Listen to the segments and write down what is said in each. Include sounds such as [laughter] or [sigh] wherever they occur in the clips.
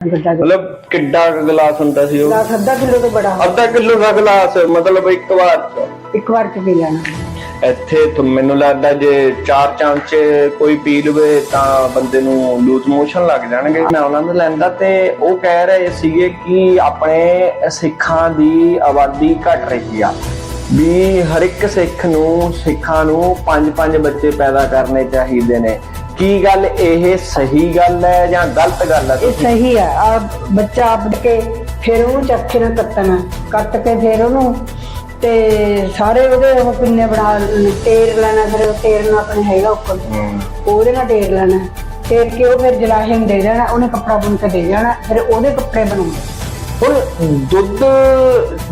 ਗੱਡਾ ਮਤਲਬ ਕਿੱਡਾ ਕੁ ਗਲਾਸ ਹੁੰਦਾ ਸੀ ਉਹ? ਗਲਾਸ ਅੱਧਾ ਕਿਲੋ ਤੋਂ ਬੜਾ। ਅੱਧਾ ਕਿਲੋ ਦਾ ਗਲਾਸ ਮਤਲਬ ਇੱਕ ਵਾਰ ਚ? ਇੱਕ ਵਾਰ ਚ ਪੀ ਲੈਣਾ। ਇੱਥੇ ਤਾਂ ਮੈਨੂੰ ਲੱਗਦਾ ਜੇ ਚਾਰ ਚਮਚੇ ਕੋਈ ਪੀ ਲਵੇ ਤਾਂ ਬੰਦੇ ਨੂੰ ਲੂਜ਼ ਮੋਸ਼ਨ ਲੱਗ ਜਾਣਗੇ। ਮੈਂ ਉਹਨਾਂ ਨੂੰ ਲੈਂਦਾ ਤੇ ਉਹ ਕਹਿ ਰਹੇ ਸੀਗੇ ਕਿ ਆਪਣੇ ਸਿੱਖਾਂ ਦੀ ਆਬਾਦੀ ਘਟ ਰਹੀ ਆ। ਵੀ ਹਰ ਇੱਕ ਸਿੱਖ ਨੂੰ ਸਿੱਖਾਂ ਨੂੰ ਪੰਜ ਪੰਜ ਬੱਚੇ ਪੈਦਾ ਕਰਨੇ ਚਾਹੀਦੇ ਨੇ। ਕੀ ਗੱਲ ਇਹ ਸਹੀ ਗੱਲ ਹੈ ਜਾਂ ਗਲਤ ਗੱਲ ਹੈ? ਇਹ ਸਹੀ ਆ ਆ ਬੱਚਾ ਆਪੜ ਕੇ ਫਿਰ ਉਹਨੂੰ ਚੱਕੇ ਨਾਲ ਕੱਟਣਾ। ਕੱਟ ਕੇ ਫਿਰ ਉਹਨੂੰ ਤੇ ਸਾਰੇ ਉਹਦੇ ਉਹ ਪਿੰਨੇ ਬਣਾ ਤੇਰ ਲੈਣਾ ਫਿਰ ਉਹ ਤੇਰ ਨਾਲ ਆਪਣੇ ਹੈਗਾ ਉੱਪਰ। ਹਮ, ਉਹਦੇ ਨਾਲ ਤੇਰ ਲੈਣਾ। ਤੇਰ ਕੇ ਉਹ ਫਿਰ ਜਲਾਹੇ ਨੂੰ ਦੇ ਦੇਣਾ ਉਹਨੇ ਕੱਪੜਾ ਬੁਣ ਕੇ ਦੇ ਜਾਣਾ ਫਿਰ ਉਹਦੇ ਕੱਪੜੇ ਬਣਾਉਣੇ। ਹੁਣ ਦੁੱਧ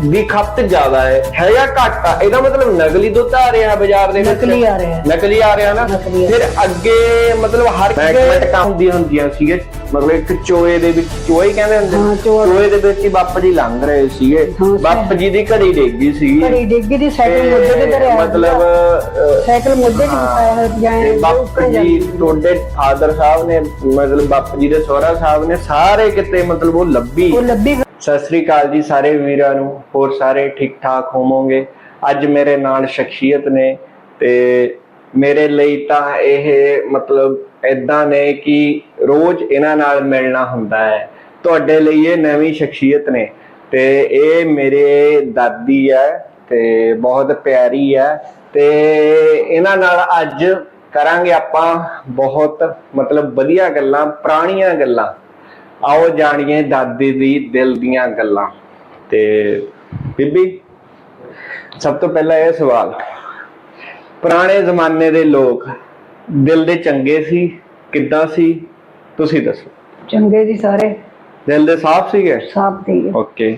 ਦੀ ਖਪਤ ਜ਼ਿਆਦਾ ਹੈ ਹੈ ਜਾਂ ਘੱਟ ਆ? ਇਹਦਾ ਮਤਲਬ ਨਕਲੀ ਦੁੱਧ ਆ ਰਿਹਾ ਬਾਜ਼ਾਰ ਦੇ ਵਿੱਚ? ਨਕਲੀ ਆ ਰਿਹਾ ਨਕਲੀ ਆ ਰਿਹਾ ਨਾ। ਫਿਰ ਅੱਗੇ ਮਤਲਬ ਹਰ ਮਿੰਟ ਕੰਮ ਹੁੰਦੀਆਂ ਹੁੰਦੀਆਂ ਸੀਗੇ ਮਤਲਬ ਇੱਕ ਚੋਏ ਦੇ ਵਿੱਚ ਚੋਏ ਹੀ ਕਹਿੰਦੇ ਹੁੰਦੇ ਹਾਂ, ਚੋਆ। ਚੋਏ ਦੇ ਵਿੱਚ ਹੀ ਬਾਪਾ ਜੀ ਲੰਘ ਰਹੇ ਸੀਗੇ। ਹਾਂ, ਬਾਪਾ ਜੀ ਦੀ ਘੜੀ ਡੇਗੀ ਸੀਗੀ। ਘੜੀ ਡਿੱਗੀ ਦੀ ਸਾਈਕਲ ਤੇ ਮੁੱਦੇ ਤੇ ਧਰਿਆ ਮਤਲਬ ਅਹ, ਸਾਈਕਲ ਮੁੱਦੇ ਚ ਪਾਇਆ ਹੋਇਆ ਤੇ ਜਾਏ ਬਾਪੂ ਜੀ ਤੁਹਾਡੇ ਫਾਦਰ ਸਾਹਿਬ ਨੇ ਮਤਲਬ ਬਾਪੂ ਜੀ ਦੇ ਸਹੁਰਾ ਸਾਹਿਬ ਨੇ ਸਾਰੇ ਕਿਤੇ ਮਤਲਬ ਉਹ ਲੱਭੀ। ਉਹ ਲੱਭੀ। ਸਤਿ ਸ੍ਰੀ ਅਕਾਲ ਜੀ ਸਾਰੇ ਵੀਰਾਂ ਨੂੰ ਹੋਰ ਸਾਰੇ ਠੀਕ ਠਾਕ ਹੋਵੋਗੇ? ਅੱਜ ਮੇਰੇ ਨਾਲ ਸ਼ਖਸੀਅਤ ਨੇ ਤੇ ਮੇਰੇ ਲਈ ਤਾਂ ਇਹ ਮਤਲਬ ਇਦਾਂ ਨੇ ਕਿ ਰੋਜ਼ ਇਹਨਾਂ ਨਾਲ ਮਿਲਣਾ ਹੁੰਦਾ ਹੈ। ਤੁਹਾਡੇ ਲਈ ਇਹ ਨਵੀਂ ਸ਼ਖਸੀਅਤ ਨੇ ਤੇ ਇਹ ਮੇਰੇ ਦਾਦੀ ਹੈ ਤੇ ਬਹੁਤ ਪਿਆਰੀ ਹੈ ਤੇ ਇਹਨਾਂ ਨਾਲ ਅੱਜ ਕਰਾਂਗੇ ਆਪਾਂ ਬਹੁਤ ਮਤਲਬ ਵਧੀਆ ਗੱਲਾਂ, ਪੁਰਾਣੀਆਂ ਗੱਲਾਂ। ਆਓ ਜਾਣੀਏ ਦਾਦੀ ਦੀ ਦਿਲ ਦੀਆਂ ਗੱਲਾਂ। ਤੇ ਬੀਬੀ, ਸਭ ਤੋਂ ਪਹਿਲਾਂ ਇਹ ਸਵਾਲ, ਪੁਰਾਣੇ ਜ਼ਮਾਨੇ ਦੇ ਲੋਕ ਦਿਲ ਦੇ ਚੰਗੇ ਸੀ, ਕਿੱਦਾਂ ਸੀ? ਤੁਸੀਂ ਦੱਸੋ। ਚੰਗੇ ਦੀ ਸਾਰੇ। ਦਿਲ ਦੇ ਸਾਫ਼ ਸੀਗੇ? ਸਾਫ਼ ਦੀ ਓਕੇ।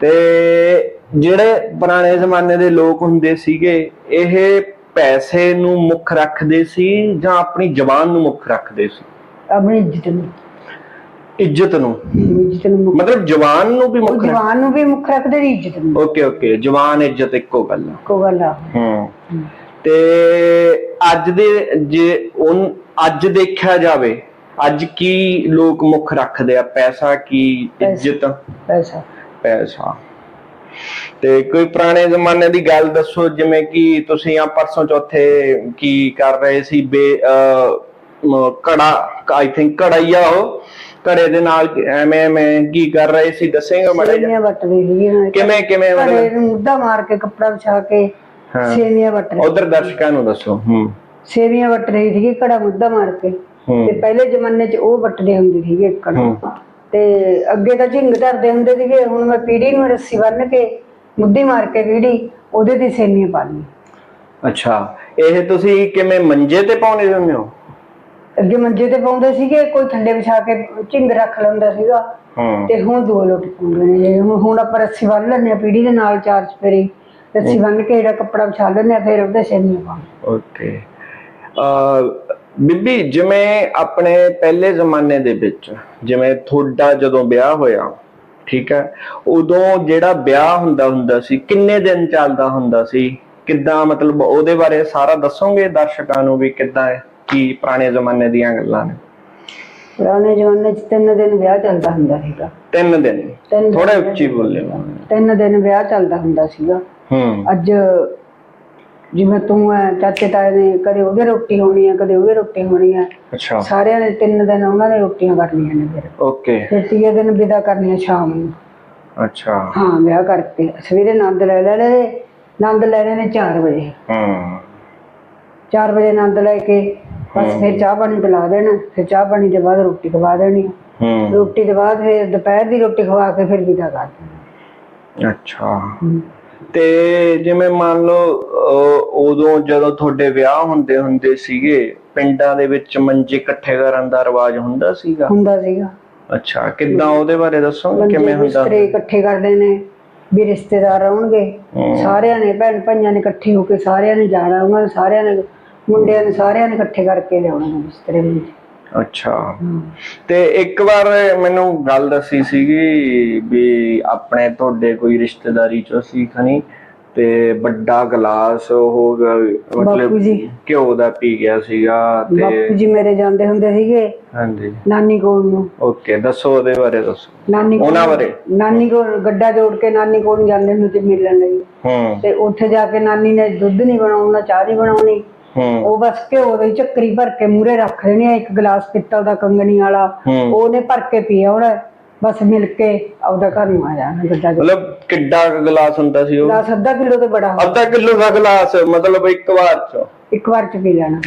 ਤੇ ਜਿਹੜੇ ਪੁਰਾਣੇ ਜ਼ਮਾਨੇ ਦੇ ਲੋਕ ਹੁੰਦੇ ਸੀਗੇ ਇਹ ਪੈਸੇ ਨੂੰ ਮੁੱਖ ਰੱਖਦੇ ਸੀ ਜਾਂ ਆਪਣੀ ਜ਼ਬਾਨ ਨੂੰ ਮੁੱਖ ਰੱਖਦੇ ਸੀ? ਆਪਣੀ ਇੱਜ਼ਤ ਨੂੰ। ਇੱਜ਼ਤ ਨੂੰ। ਇੱਜ਼ਤ ਨੂੰ ਮੁੱਖ- ਮਤਲਬ ਜਵਾਨ ਨੂੰ ਵੀ ਉਹ ਮੁੱਖ ਜਵਾਨ ਨੂੰ ਵੀ ਮੁੱਖ ਰੱਖਦੇ ਦੀ ਇੱਜ਼ਤ ਨੂੰ। Okay okay. ਜਵਾਨ ਇੱਜ਼ਤ ਇੱਕੋ ਗੱਲ ਆ। ਕੋ ਗੱਲ ਆ। ਹੂੰ। ਤੇ ਅੱਜ ਦੇ ਜੇ ਉਨ ਅੱਜ ਦੇਖਿਆ ਜਾਵੇ ਅੱਜ ਕੀ ਲੋਕ ਮੁੱਖ ਰੱਖਦੇ ਆ? ਪੈਸਾ ਕੀ ਇੱਜ਼ਤ? ਪੈਸਾ। ਪੈਸਾ। ਤੇ ਕੋਈ ਪੁਰਾਣੇ ਜ਼ਮਾਨੇ ਦੀ ਗੱਲ ਦੱਸੋ ਜਿਵੇਂ ਕਿ ਤੁਸੀਂ ਆ ਪਰਸੋਂ ਚੌਥੇ ਕੀ ਕਰ ਰਹੇ ਸੀ? ਬੇ ਕੜਾ ਆਈ ਥਿੰਕ ਕੜਾਈਆ ਉਹ। ਕੜੇ ਦੇ ਨਾਲ ਐਵੇਂ ਐਵੇਂ ਕੀ ਕਰ ਰਹੇ ਸੀ? ਦੱਸੇਗਾ ਮੜਾ ਸੇਵੀਆਂ ਵੱਟ ਰਹੀ ਸੀ ਕਿਵੇਂ ਕਿਵੇਂ ਘੜੇ ਨੂੰ ਮੁੱਦਾ ਮਾਰ ਕੇ ਕੱਪੜਾ ਵਿਛਾ ਕੇ ਹਾਂ। ਸੇਵੀਆਂ ਵੱਟ ਰਹੀ ਉਧਰ ਦਰਸ਼ਕਾਂ ਨੂੰ ਦੱਸੋ ਹੂੰ। ਸੇਵੀਆਂ ਵੱਟ ਰਹੀ ਸੀ ਘੜਾ ਮੁੱਦਾ ਮਾਰ ਕੇ। ਹੂੰ ਤੇ ਪਹਿਲੇ ਜ਼ਮਾਨੇ 'ਚ ਉਹ ਵੱਟਦੇ ਹੁੰਦੇ ਸੀਗੇ ਹੂੰ। ਤੇ ਅੱਗੇ ਤਾਂ ਝਿੰਗ ਧਰਦੇ ਹੁੰਦੇ ਸੀਗੇ ਹੁਣ ਮੈਂ ਪੀੜੀ ਨੂੰ ਰੱਸੀ ਬੰਨ ਕੇ ਮੁੱਦੀ ਮਾਰ ਕੇ ਪੀੜੀ ਉਹਦੇ ਤੇ ਸੇਵੀਆਂ ਪਾ ਲਈ ਅੱਛਾ ਇਹ ਤੁਸੀਂ ਕਿਵੇਂ ਮੰਜੇ ਤੇ ਪਾਉਣੇ ਹੁੰਦੇ ਹੋ? ਅੱਗੇ ਮੰਜੇ ਤੇ ਪਾਉਂਦੇ ਸੀਗੇ ਕੋਈ ਥੱਲੇ ਵਿਛਾ ਕੇ ਝਿੰਗ ਰੱਖ ਲੈਂਦਾ ਸੀਗਾ। ਤੇ ਹੁਣ ਦੋ ਲੋਟ ਪਾਉਂਦੇ ਨੇ ਹੁਣ ਹੁਣ ਆਪਾਂ ਰੱਸੀ ਬੰਨ ਲੈਂਦੇ ਆ ਪੀੜੀ ਦੇ ਨਾਲ ਚਾਰ ਚਪੇਰੀ ਰੱਸੀ ਬੰਨ ਕੇ ਜਿਹੜਾ ਕੱਪੜਾ ਵਿਛਾ ਲੈਂਦੇ ਆ ਫਿਰ ਉਹਦੇ ਸੇਵੀਆਂ ਪਾਉਂਦੇ ਓਕੇ। ਅ ਬੀਬੀ ਜਿਵੇਂ ਆਪਣੇ ਪਹਿਲੇ ਜ਼ਮਾਨੇ ਦੇ ਵਿੱਚ ਜਿਵੇਂ ਤੁਹਾਡਾ ਜਦੋਂ ਵਿਆਹ ਹੋਇਆ ਠੀਕ ਹੈ ਉਦੋਂ ਜਿਹੜਾ ਵਿਆਹ ਹੁੰਦਾ ਹੁੰਦਾ ਸੀ ਕਿੰਨੇ ਦਿਨ ਚੱਲਦਾ ਹੁੰਦਾ ਸੀ? ਕਿੱਦਾਂ ਮਤਲਬ ਉਹਦੇ ਬਾਰੇ ਸਾਰਾ ਦੱਸੋਗੇ ਦਰਸ਼ਕਾਂ ਨੂੰ ਵੀ ਕਿੱਦਾਂ ਹੈ? ਕੀ ਪੁਰਾਣੇ ਜ਼ਮਾਨੇ ਦੀਆਂ ਗੱਲਾਂ ਨੇ? ਪੁਰਾਣੇ ਜ਼ਮਾਨੇ 'ਚ ਤਿੰਨ ਦਿਨ ਵਿਆਹ ਚੱਲਦਾ ਹੁੰਦਾ ਸੀਗਾ। ਤਿੰਨ ਦਿਨ? ਥੋੜਾ ਉੱਚੀ ਬੋਲਿਓ। ਤਿੰਨ ਦਿਨ ਵਿਆਹ ਚੱਲਦਾ ਹੁੰਦਾ ਸੀਗਾ। ਹੂੰ। ਅੱਜ ਜਿਵੇਂ ਤੂੰ ਐ ਚਾਚੇ ਤਾਏ ਨੇ ਕਦੇ ਉਹਦੇ ਰੋਟੀ ਹੋਣੀ ਆ ਕਦੇ ਉਹਦੇ ਰੋਟੀ ਹੋਣੀ ਆ। ਅੱਛਾ। ਸਾਰਿਆਂ ਨੇ ਤਿੰਨ ਦਿਨ ਉਹਨਾਂ ਨੇ ਰੋਟੀਆਂ ਕਰਨੀਆਂ ਨੇ ਫਿਰ। ਓਕੇ। ਫਿਰ ਤੀਏ ਦਿਨ ਵਿਦਾ ਕਰਨੀ ਆ ਸ਼ਾਮ ਨੂੰ। ਅੱਛਾ। ਹਾਂ ਵਿਆਹ ਕਰਕੇ। ਸਵੇਰੇ ਆਨੰਦ ਲੈ ਲੈਣੇ ਨੇ ਆਨੰਦ ਲੈਣੇ ਨੇ 4 ਵਜੇ। ਹੂੰ। 4 ਵਜੇ ਆਨੰਦ ਲੈ ਕੇ ਬਸ ਫਿਰ ਚਾਹ ਪਾਣੀ ਪਿਲਾ ਦੇਣਾ। ਫਿਰ ਚਾਹ ਪਾਣੀ ਦੇ ਬਾਅਦ ਰੋਟੀ ਖਵਾ ਦੇਣੀ। ਹੂੰ। ਰੋਟੀ ਦੇ ਬਾਅਦ ਫਿਰ ਦੁਪਹਿਰ ਦੀ ਰੋਟੀ ਖਵਾ ਕੇ ਫਿਰ ਵਿਦਾ ਕਰ ਦੇਣਾ। ਅੱਛਾ। ਤੇ ਜਿਵੇਂ ਮੰਨ ਲਓ ਉਦੋਂ ਜਦੋਂ ਤੁਹਾਡੇ ਵਿਆਹ ਹੁੰਦੇ ਹੁੰਦੇ ਸੀਗੇ ਪਿੰਡਾਂ ਦੇ ਵਿੱਚ ਮੰਜੇ ਇਕੱਠੇ ਕਰਨ ਦਾ ਰਿਵਾਜ ਹੁੰਦਾ ਸੀਗਾ? ਹੁੰਦਾ ਸੀਗਾ। ਅੱਛਾ ਕਿੱਦਾਂ ਉਹਦੇ ਬਾਰੇ ਮੰਜੇ ਕਿਵੇਂ ਹੁੰਦਾ ਬਿਸਤਰੇ ਇਕੱਠੇ ਕਰਦੇ ਨੇ ਵੀ ਰਿਸ਼ਤੇਦਾਰ ਆਉਣਗੇ। ਸਾਰਿਆਂ ਨੇ ਭੈਣ ਭਾਈਆਂ ਨੇ ਇਕੱਠੇ ਹੋ ਕੇ ਸਾਰਿਆਂ ਨੇ ਜਾਣਾ ਉਹਨਾਂ ਨੇ ਸਾਰਿਆਂ ਨੇ ਮੁੰਡਿਆਂ ਨੇ ਸਾਰਿਆਂ ਨੇ ਇਕੱਠੇ ਕਰਕੇ ਲਿਆਉਣਾ ਬਿਸਤਰੇ ਵਿੱਚ ਅੱਛਾ। ਤੇ ਇੱਕ ਵਾਰ ਮੈਨੂੰ ਗੱਲ ਦੱਸੀ ਸੀਗੀ ਵੀ ਆਪਣੇ ਤੁਹਾਡੇ ਕੋਈ ਰਿਸ਼ਤੇਦਾਰੀ ਚ ਸੀ ਖਣੀ ਤੇ ਵੱਡਾ ਗਲਾਸ ਉਹ ਮਤਲਬ। ਘਿਓ ਦਾ ਪੀ ਗਿਆ ਸੀਗਾ ਤੇ ਬਾਪੂ ਜੀ ਮੇਰੇ ਜਾਂਦੇ ਹੁੰਦੇ ਸੀਗੇ। ਹਾਂਜੀ। ਨਾਨੀ ਕੋਲ ਨੂੰ। ਓਕੇ ਦੱਸੋ ਉਹਦੇ ਬਾਰੇ ਦੱਸੋ। ਨਾਨੀ ਉਹਨਾਂ ਬਾਰੇ? ਨਾਨੀ ਕੋਲ ਗੱਡਾ ਜੋੜ ਕੇ ਨਾਨੀ ਕੋਲ ਜਾਂਦੇ ਹੁੰਦੇ ਮਿਲਣ ਲਈ। ਹੂੰ। ਤੇ ਉੱਥੇ ਜਾ ਕੇ ਨਾਨੀ ਨੇ ਦੁੱਧ ਨਹੀਂ ਬਣਾਉਣਾ ਚਾਹ ਨਹੀਂ ਬਣਾਉਣੀ। ਉਹ ਬਸ ਘਿਓ ਦੀ ਚੱਕਰੀ ਭਰ ਕੇ ਮੂਰੇ ਰੱਖ ਦੇਣੀ ਆ, ਇੱਕ ਗਲਾਸ ਪਿੱਤਲ ਦਾ ਕੰਗਣੀ ਵਾਲਾ। ਉਹਨੇ ਭਰ ਕੇ ਪੀਆ ਉਹਨੇ ਬਸ ਮਿਲ ਕੇ ਆਪਦਾ ਘਰ ਨੂੰ ਆ ਜਾਣਾ ਗੱਡਾ ਮਤਲਬ ਕਿੱਡਾ ਕੁ ਗਲਾਸ ਹੁੰਦਾ ਸੀ ਉਹ? ਗਲਾਸ ਅੱਧਾ ਕਿਲੋ ਤੋਂ ਬੜਾ। ਹੋਣਾ। ਅੱਧਾ ਕਿਲੋ ਦਾ ਗਲਾਸ ਮਤਲਬ ਇੱਕ ਵਾਰ ਚ? ਇੱਕ ਵਾਰ ਚ ਪੀ ਲੈਣਾ।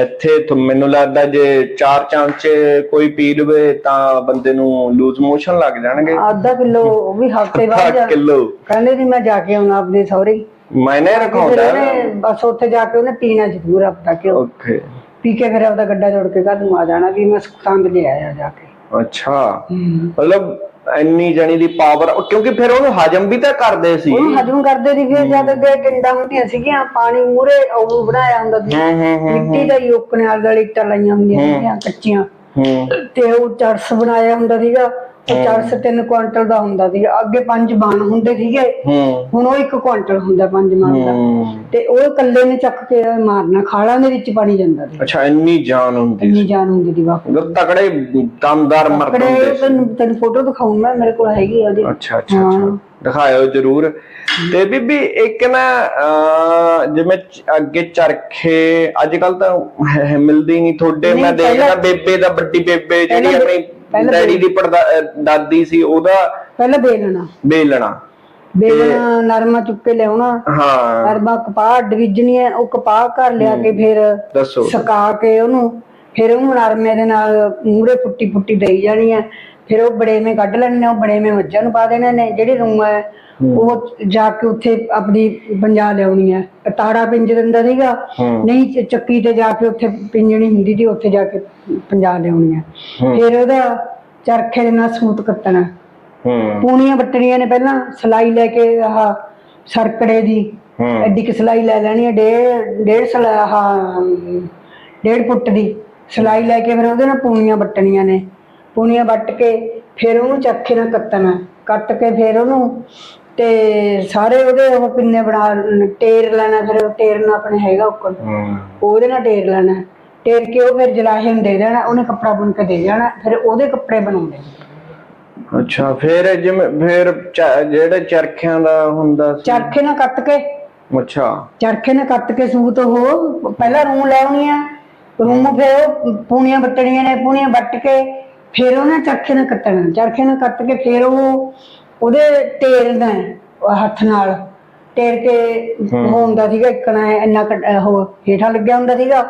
ਇੱਥੇ ਤਾਂ ਮੈਨੂੰ ਲੱਗਦਾ ਜੇ ਚਾਰ ਚਮਚੇ ਕੋਈ ਪੀ ਲਵੇ ਤਾਂ ਬੰਦੇ ਨੂੰ ਲੂਜ਼ ਮੋਸ਼ਨ ਲੱਗ ਜਾਣਗੇ। ਅੱਧਾ ਕਿਲੋ ਉਹ ਵੀ ਹਫ਼ਤੇ ਬਾਅਦ ਅੱਧਾ ਜਾ- ਕਿਲੋ। ਕਹਿੰਦੇ ਸੀ ਮੈਂ ਜਾ ਕੇ ਆਉਣਾ ਆਪਣੇ ਸਹੁਰੇ। ਮੈਨੇ ਫਿਰ ਰਖਾਉਂਦਾ ਉਹਨੇ ਬਸ ਉੱਥੇ ਜਾ ਕੇ ਉਹਨੇ ਪੀਣਾ ਜ਼ਰੂਰ ਆਪਦਾ ਘਿਓ। ਓਕੇ। ਪੀ ਕੇ ਫਿਰ ਆਪਦਾ ਗੱਡਾ ਜੋੜ ਕੇ ਘਰ ਨੂੰ ਆ ਜਾਣਾ ਵੀ ਮੈਂ ਸੁਖਸੰਦ ਲੈ ਆਇਆ ਜਾ ਕੇ। ਅੱਛਾ। ਮਤਲਬ ਇੰਨੀ ਜਣੀ ਦੀ ਪਾਵਰ ਕਿਉਂਕਿ ਫਿਰ ਉਹਨੂੰ ਹਜਮ ਵੀ ਤਾਂ ਕਰਦੇ ਸੀ। ਉਹਨੂੰ ਹਜਮ ਕਰਦੇ ਸੀ ਫਿਰ ਜਦ ਅੱਗੇ ਟਿੰਡਾਂ ਹੁੰਦੀਆਂ ਸੀਗੀਆਂ ਪਾਣੀ ਮੂਰੇ ਉਹ ਬਣਾਇਆ ਹੁੰਦਾ ਸੀ। ਹੂੰ ਹੂੰ ਹੂੰ ਮਿੱਟੀ ਦਾ ਹੀ ਵਾਲ ਗਲੀ ਇੱਟਾਂ ਲਾਈਆਂ ਹੁੰਦੀਆਂ ਸੀਗੀਆਂ ਕੱਚੀਆਂ। ਹੂੰ। ਤੇ ਉਹ ਚਰਸ ਬਣਾਇਆ ਹੁੰਦਾ ਸੀਗਾ। ਉਹ ਚਰਸ 3 ਕੁਆਂਟਲ ਦਾ ਹੁੰਦਾ ਸੀ। ਅੱਗੇ ਪੰਜ ਬਾਣ ਹੁੰਦੇ ਸੀਗੇ। ਹੁਣ ਉਹ 1 ਕੁਆਂਟਲ ਹੁੰਦਾ ਪੰਜ ਬਾਣ ਦਾ। ਤੇ ਉਹ ਇਕੱਲੇ ਨੇ ਚੱਕ ਕੇ ਮਾਰਨਾ ਖਾਲਾਂ ਦੇ ਵਿੱਚ ਪਾਣੀ ਜਾਂਦਾ ਸੀ। ਅੱਛਾ ਇੰਨੀ ਜਾਨ ਹੁੰਦੀ ਇੰਨੀ ਜਾਨ ਹੁੰਦੀ ਦੀ ਬਾਪੂ ਤਕੜੇ ਦਮਦਾਰ ਮਰਦ ਹੁੰਦੇ ਕੜੇ ਤੈਨੂੰ ਫੋਟੋ ਦਿਖਾਉਂ ਮੈਂ ਮੇਰੇ ਕੋਲ ਹੈਗੀ ਆ ਉਹਦੀ ਅੱਛਾ ਅੱਛਾ ਅੱਛਾ। ਦਿਖਾਇਓ ਜਰੂਰ। ਤੇ ਬੀਬੀ ਇੱਕ ਨਾ ਜਿਵੇਂ ਅੱਗੇ ਚਰਖੇ ਅੱਜ ਕੱਲ ਤਾਂ ਮਿਲਦੀ ਨਹੀਂ ਨਹੀਂ, ਮੈਂ ਦੇਖਦਾ ਬੇਬੇ ਦਾ ਵੱਡੀ ਬੇਬੇ ਜਿਹੜੀ ਆਪਣੀ ਪਹਿਲਾਂ ਡੈਡੀ ਦੀ ਪੜਦਾ ਦਾਦੀ ਸੀ ਉਹਦਾ ਪਹਿਲਾਂ ਬੇਲਣਾ ਬੇਲਣਾ ਬੇਲਣਾ ਨਰਮਾ ਚੁੱਕ ਕੇ ਲਿਆਉਣਾ। ਹਾਂ। ਨਰਮਾ ਕਪਾਹ ਡਿਵੀਜ਼ਨੀ ਹੈ ਉਹ ਕਪਾਹ ਘਰ ਲਿਆ ਕੇ ਫਿਰ ਦੱਸੋ। ਸੁਕਾ ਕੇ ਉਹਨੂੰ ਫਿਰ ਉਹਨੂੰ ਨਰਮੇ ਦੇ ਨਾਲ ਮੂਰੇ ਪੁੱਟੀ ਪੁੱਟੀ ਦੇਈ ਜਾਣੀ ਹੈ। ਫਿਰ ਉਹ ਬੜੇਵੇਂ ਕੱਢ ਲੈਣੇ ਨੇ ਉਹ ਬੜੇਵੇਂ ਮੱਝਾਂ ਨੂੰ ਪਾ ਦੇਣੇ ਨੇ ਜਿਹੜੀ ਰੂੰ ਹੈ ਉਹ ਜਾ ਕੇ ਉੱਥੇ ਆਪਣੀ ਪੰਜਾ ਲਿਆਉਣੀ ਹੈ। ਤਾੜਾ ਪਿੰਜ ਦਿੰਦਾ ਸੀਗਾ। ਹੂੰ। ਨਹੀਂ ਚ- ਚੱਕੀ ਤੇ ਜਾ ਕੇ ਉੱਥੇ ਪਿੰਜਣੀ ਹੁੰਦੀ ਸੀ ਉੱਥੇ ਜਾ ਕੇ ਪੰਜਾ ਲਿਆਉਣੀ ਹੈ। ਹੂੰ। ਫਿਰ ਉਹਦਾ ਚਰਖੇ ਦੇ ਨਾਲ ਸੂਤ ਕੱਤਣਾ ਹੂੰ। ਪੂਣੀਆਂ ਬੱਟਣੀਆਂ ਨੇ ਪਹਿਲਾਂ ਸਲਾਈ ਲੈ ਕੇ ਆਹ ਸਰਕੜੇ ਦੀ। ਐਡੀ ਕਿ ਸਲਾਈ ਲੈ ਲੈਣੀ ਹੈ ਡੇਢ ਡੇਢ ਸਲਾ ਆਹ ਡੇਢ ਫੁੱਟ ਦੀ ਸਲਾਈ ਲੈ ਕੇ ਫਿਰ ਉਹਦੇ ਨਾਲ ਪੂਣੀਆਂ ਬੱਟਣੀਆਂ ਨੇ। ਪੂਣੀਆਂ ਵੱਟ ਕੇ ਫਿਰ ਉਹਨੂੰ ਚੱਖੇ ਨਾਲ ਕੱਤਣਾ ਕੱਟ ਕੇ ਫਿਰ ਉਹਨੂੰ ਤੇ ਸਾਰੇ ਉਹਦੇ ਉਹ ਪਿੰਨੇ ਬਣਾ ਟੇਰ ਲੈਣਾ ਫਿਰ ਉਹ ਟੇਰ ਨਾਲ ਆਪਣੇ ਹੈਗਾ ਉੱਕਰ ਹੂੰ। ਉਹਦੇ ਨਾਲ ਟੇਰ ਲੈਣਾ। ਟੇਰ ਕੇ ਉਹ ਫਿਰ ਜਲਾਹੇ ਨੂੰ ਦੇ ਦੇਣਾ ਉਹਨੇ ਕੱਪੜਾ ਬੁਣ ਕੇ ਦੇ ਜਾਣਾ ਫਿਰ ਉਹਦੇ ਕੱਪੜੇ ਬਣਾਉਂਦੇ ਅੱਛਾ ਫਿਰ ਜਿਵੇਂ ਫਿਰ ਚ- ਜਿਹੜੇ ਚਰਖਿਆਂ ਦਾ ਹੁੰਦਾ ਸੀ। ਚਰਖੇ ਨਾਲ ਕੱਟ ਕੇ। ਅੱਛਾ। ਚਰਖੇ ਨਾਲ ਕੱਟ ਕੇ ਸੂਤ ਉਹ ਪਹਿਲਾਂ ਰੂੰ ਲੈਉਣੀ ਆ ਰੂੰ ਫਿਰ ਉਹ ਪੂਣੀਆਂ ਵੱਟਣੀਆਂ ਨੇ ਪੂਣੀਆਂ ਵੱਟ ਕੇ ਫਿਰ ਉਹਨੇ ਚਰਖੇ ਨਾਲ ਕੱਟਣਾ। ਚਰਖੇ ਨਾਲ ਕੱਟ ਕੇ ਫਿਰ ਉਹ ਉਹਦੇ ਟੇਰਨਾ ਉਹ ਹੱਥ ਨਾਲ ਟੇਰ ਕੇ ਹੁੰਦਾ ਸੀਗਾ ਇੱਕਣਾ ਇੰਨਾ ਉਹ ਹੇਠਾਂ ਲੱਗਿਆ ਹੁੰਦਾ ਸੀਗਾ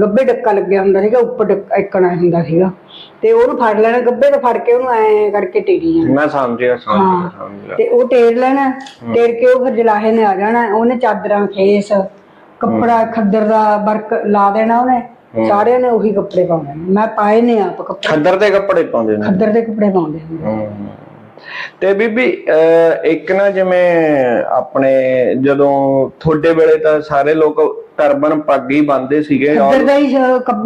ਗੱਬੇ ਡੱਕਾ ਲੱਗਿਆ ਹੁੰਦਾ ਸੀਗਾ ਉੱਪਰ ਡੱਕਾ ਇੱਕਣਾ ਹੁੰਦਾ ਸੀਗਾ। ਤੇ ਉਹਨੂੰ ਫੜ ਲੈਣਾ ਗੱਬੇ ਤੋਂ ਫੜ ਕੇ ਉਹਨੂੰ ਐ ਕਰਕੇ ਟੇਰੀ ਜਾਣਾ। ਮੈਂ ਸਮਝਿਆ ਸਮਝ ਗਿਆ ਸਮਝ ਗਿਆ। ਤੇ ਉਹ ਟੇਰ ਲੈਣਾ ਟੇਰ ਕੇ ਉਹ ਫਿਰ ਜਲਾਹੇ ਨੇ ਆ ਜਾਣਾ ਉਹਨੇ ਚਾਦਰਾਂ ਖੇਸ ਕੱਪੜਾ ਖੱਦਰ ਦਾ ਵਰਕ ਲਾ ਦੇਣਾ ਉਹਨੇ ਸਾਰਿਆਂ ਨੇ ਉਹੀ ਕੱਪੜੇ ਪਾਉਣੇ ਨੇ। ਮੈਂ ਪਾਏ ਨੇ ਆਪ ਕੱਪੜੇ। ਖੱਦਰ ਦੇ ਕੱਪੜੇ ਪਾਉਂਦੇ ਨੇ। ਖੱਦਰ ਦੇ ਕੱਪੜੇ ਪਾਉਂਦੇ ਹੁੰਦੇ। ਤੇ ਬੀਬੀ ਇੱਕ ਨਾ ਜਿਵੇਂ ਆਪਣੇ ਜਦੋਂ ਤੁਹਾਡੇ ਵੇਲੇ ਤਾਂ ਸਾਰੇ ਲੋਕ ਟਰਬਨ ਪੱਗ ਹੀ ਬੰਨਦੇ ਸੀਗੇ ਖੱਦਰ ਦਾ ਹੀ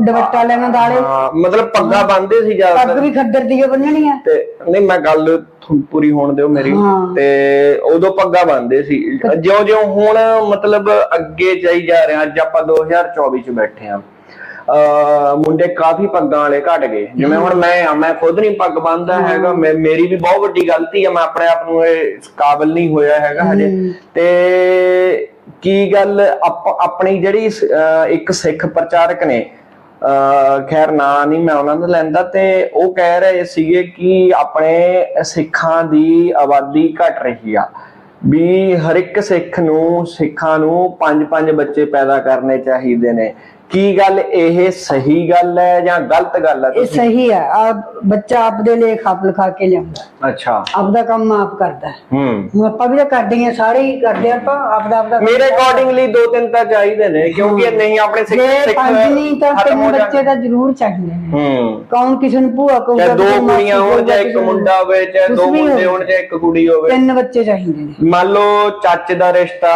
ਦੁਪੱਟਾ ਲੈਣਾ ਦਾਲੇ ਮਤਲਬ ਪੱਗਾਂ ਬੰਨਦੇ ਸੀ ਪੱਗ ਜ਼ਿਆਦਾਤਰ ਵੀ ਖੱਦਰ ਦੀ ਬੰਨਣੀ ਆ ਤੇ ਨਹੀਂ ਮੈਂ ਗੱਲ ਪੂਰੀ ਹੋਣ ਦਿਓ ਮੇਰੀ। ਤੇ ਉਦੋਂ ਪੱਗਾਂ ਬੰਨਦੇ ਸੀ। ਜਿਉਂ ਜਿਉਂ ਹੁਣ ਮਤਲਬ ਅੱਗੇ ਜਾਈ ਜਾ ਰਿਹਾ ਅੱਜ ਆਪਾਂ 2024 ਚ ਬੈਠੇ ਆ। ਮੁੰਡੇ ਕਾਫੀ ਪੱਗਾਂ ਵਾਲੇ ਘਟ ਗਏ। ਜਿਵੇਂ ਹੁਣ ਮੈਂ ਆ ਮੈਂ ਖੁਦ ਨਹੀਂ ਪੱਗ ਬੰਨਦਾ ਹੈਗਾ ਮੇਰੀ ਵੀ ਬਹੁਤ ਵੱਡੀ ਗਲਤੀ ਹੈ ਮੈਂ ਆਪਣੇ ਆਪ ਨੂੰ ਇਹ ਕਾਬਲ ਨਹੀਂ ਹੋਇਆ ਹੈਗਾ ਹਜੇ। ਤੇ ਕੀ ਗੱਲ ਆਪ- ਆਪਣੀ ਜਿਹੜੀ ਇੱਕ ਸਿੱਖ ਪ੍ਰਚਾਰਕ ਨੇ ਖੈਰ ਨਾਂ ਨਹੀਂ ਮੈਂ ਉਹਨਾਂ ਦਾ ਲੈਂਦਾ ਤੇ ਉਹ ਕਹਿ ਰਹੇ ਸੀਗੇ ਕਿ ਆਪਣੇ ਸਿੱਖਾਂ ਦੀ ਆਬਾਦੀ ਘਟ ਰਹੀ ਆ। ਵੀ ਹਰ ਇੱਕ ਸਿੱਖ ਨੂੰ ਸਿੱਖਾਂ ਨੂੰ ਪੰਜ ਪੰਜ ਬੱਚੇ ਪੈਦਾ ਕਰਨੇ ਚਾਹੀਦੇ ਨੇ। ਕੀ ਗੱਲ ਇਹ ਸਹੀ ਗੱਲ ਹੈ ਜਾਂ ਗਲਤ ਗੱਲ ਹੈ ਇਹ ਸਹੀ ਆ ਆ ਬੱਚਾ ਆਪਦੇ ਲੇਖ ਆਪ ਲਿਖਾ ਕੇ ਲਿਆਉਂਦਾ। ਅੱਛਾ। ਆਪਦਾ ਕੰਮ ਆਪ ਕਰਦਾ। ਹੈ। ਹੂੰ ਹੁਣ ਆਪਾਂ ਵੀ ਤਾਂ ਕਰਦੇ ਹਾਂ ਸਾਰੇ ਹੀ ਕਰਦੇ ਆਪਾਂ ਆਪਦਾ ਆਪਦਾ ਮੇਰੇ ਅਕੋਰਡਿੰਗਲੀ ਦੋ ਤਿੰਨ ਤਾਂ ਚਾਹੀਦੇ ਨੇ ਕਿਉਂਕਿ ਨਹੀਂ ਆਪਣੇ ਸਿੱਖ ਜੇ ਸਿੱਖ ਪੰਜ ਨਹੀਂ ਤਾਂ ਖਤਮ ਹੋ ਤਿੰਨ ਬੱਚੇ ਜਾਣਗੇ ਤਾਂ ਜ਼ਰੂਰ ਚਾਹੀਦੇ ਨੇ। ਹੂੰ। ਕੌਣ ਕਿਸੇ ਨੂੰ ਭੂਆ ਕਹੂਗਾ ਚਾਹੇ ਦੋ ਕਿਸੇ ਨੂੰ ਕੁੜੀਆਂ ਹੋਣ ਚਾਹੇ ਕਹੂਗਾ, ਇੱਕ ਮੁੰਡਾ ਹੋਵੇ ਚਾਹੇ ਕੁਛ ਦੋ ਵੀ ਮੁੰਡੇ। ਹੋਣ ਚਾਹੇ ਇੱਕ ਕੁੜੀ ਹੋਵੇ। ਤਿੰਨ ਬੱਚੇ ਚਾਹੀਦੇ ਨੇ। ਮੰਨ ਲਓ ਚਾਚੇ ਦਾ ਰਿਸ਼ਤਾ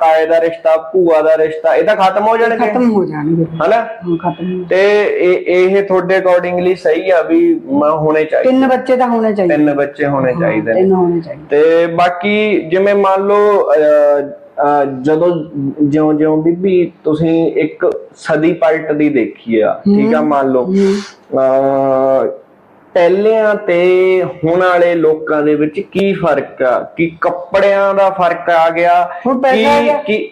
ਤਾਏ ਦਾ ਰਿਸ਼ਤਾ ਭੂਆ ਦਾ ਰਿਸ਼ਤਾ ਇਹ ਤਾਂ ਖਤਮ ਹੋ ਜਾਣਗੇ। ਖਤਮ ਹੋ ਜਾਣਗੇ ਹਨਾ? ਹਾਂ, ਖਤਮ ਹੋ- ਤੇ ਇਹ ਇਹ ਤੁਹਾਡੇ ਅਕੋਰਡਿੰਗਲੀ ਸਹੀ ਆ ਵੀ ਮੈਂ ਹੋਣੇ ਚਾਹੀਦੇ। ਤਿੰਨ ਬੱਚੇ ਤਾਂ ਹੋਣੇ ਚਾਹੀਦੇ। ਤਿੰਨ ਬੱਚੇ ਹੋਣੇ ਚਾਹੀਦੇ ਨੇ। ਤਿੰਨ ਹੋਣੇ ਚਾਹੀਦੇ। ਤੇ ਬਾਕੀ ਜਿਵੇਂ ਮੰਨ ਲਓ ਅਹ, ਅਹ, ਜਦੋਂ ਜਿਉਂ-ਜਿਉਂ ਬੀਬੀ ਤੁਸੀਂ ਇੱਕ ਸਦੀ ਪਲਟਦੀ ਦੇਖੀ ਆ ਠੀਕ ਆ ਮੰਨ ਲਓ। ਅਹ, ਪਹਿਲਿਆਂ ਤੇ ਹੁਣ ਵਾਲੇ ਲੋਕਾਂ ਦੇ ਵਿੱਚ ਕੀ ਫ਼ਰਕ ਆ? ਕਿ ਕੱਪੜਿਆਂ ਦਾ ਫ਼ਰਕ ਆ ਗਿਆ? ਹੁਣ ਪੈਸਾ ਆ ਗਿਆ। ਕਿ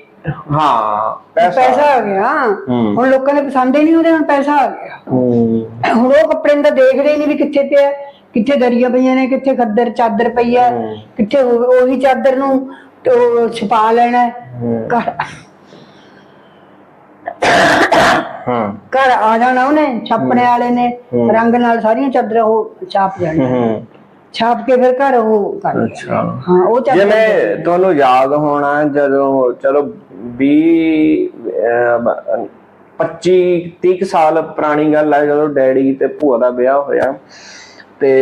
ਹਾਂ ਪੈਸਾ ਆ ਗਿਆ ਹੂੰ। ਹੁਣ ਲੋਕਾਂ ਦੇ ਪਸੰਦ ਹੀ ਨਹੀਂ ਉਹਦੇ ਹੁਣ ਪੈਸਾ ਆ ਗਿਆ ਹੂੰ ਹੁਣ ਉਹ ਕੱਪੜੇ ਨੂੰ ਤਾਂ ਦੇਖਦੇ ਹੀ ਨਹੀਂ ਵੀ ਕਿੱਥੇ ਪਿਆ ਕਿੱਥੇ ਦਰੀਆਂ ਪਈਆਂ ਨੇ ਕਿੱਥੇ ਖੱਦਰ ਚਾਦਰ ਪਈ ਹੂੰ। ਕਿੱਥੇ ਉਹ- ਉਹੀ ਚਾਦਰ ਨੂੰ ਤੇ ਉਹ ਛੁਪਾ ਲੈਣਾ ਹੈ। ਹੂੰ। ਘਰ ਹਾਂ ਘਰ ਆ ਜਾਣਾ ਉਹਨੇ ਛਾਪਣੇ ਵਾਲੇ ਨੇ ਹੂੰ। ਰੰਗ ਨਾਲ ਸਾਰੀਆਂ ਚਾਦਰਾਂ ਉਹ ਛਾਪ ਜਾਣੀਆਂ ਹੂੰ ਛਾਪ ਕੇ ਫਿਰ ਘਰ ਉਹ ਕਰ। ਅੱਛਾ ਹਾਂ ਉਹ ਚਾਦਰ ਜਿਵੇਂ ਤੁਹਾਨੂੰ ਯਾਦ ਹੋਣਾ ਜਦੋਂ ਚਲੋ 20 25 30 ਕੁ ਸਾਲ ਪੁਰਾਣੀ ਗੱਲ ਹੈ ਜਦੋਂ ਡੈਡੀ ਤੇ ਭੂਆ ਦਾ ਵਿਆਹ ਹੋਇਆ। ਤੇ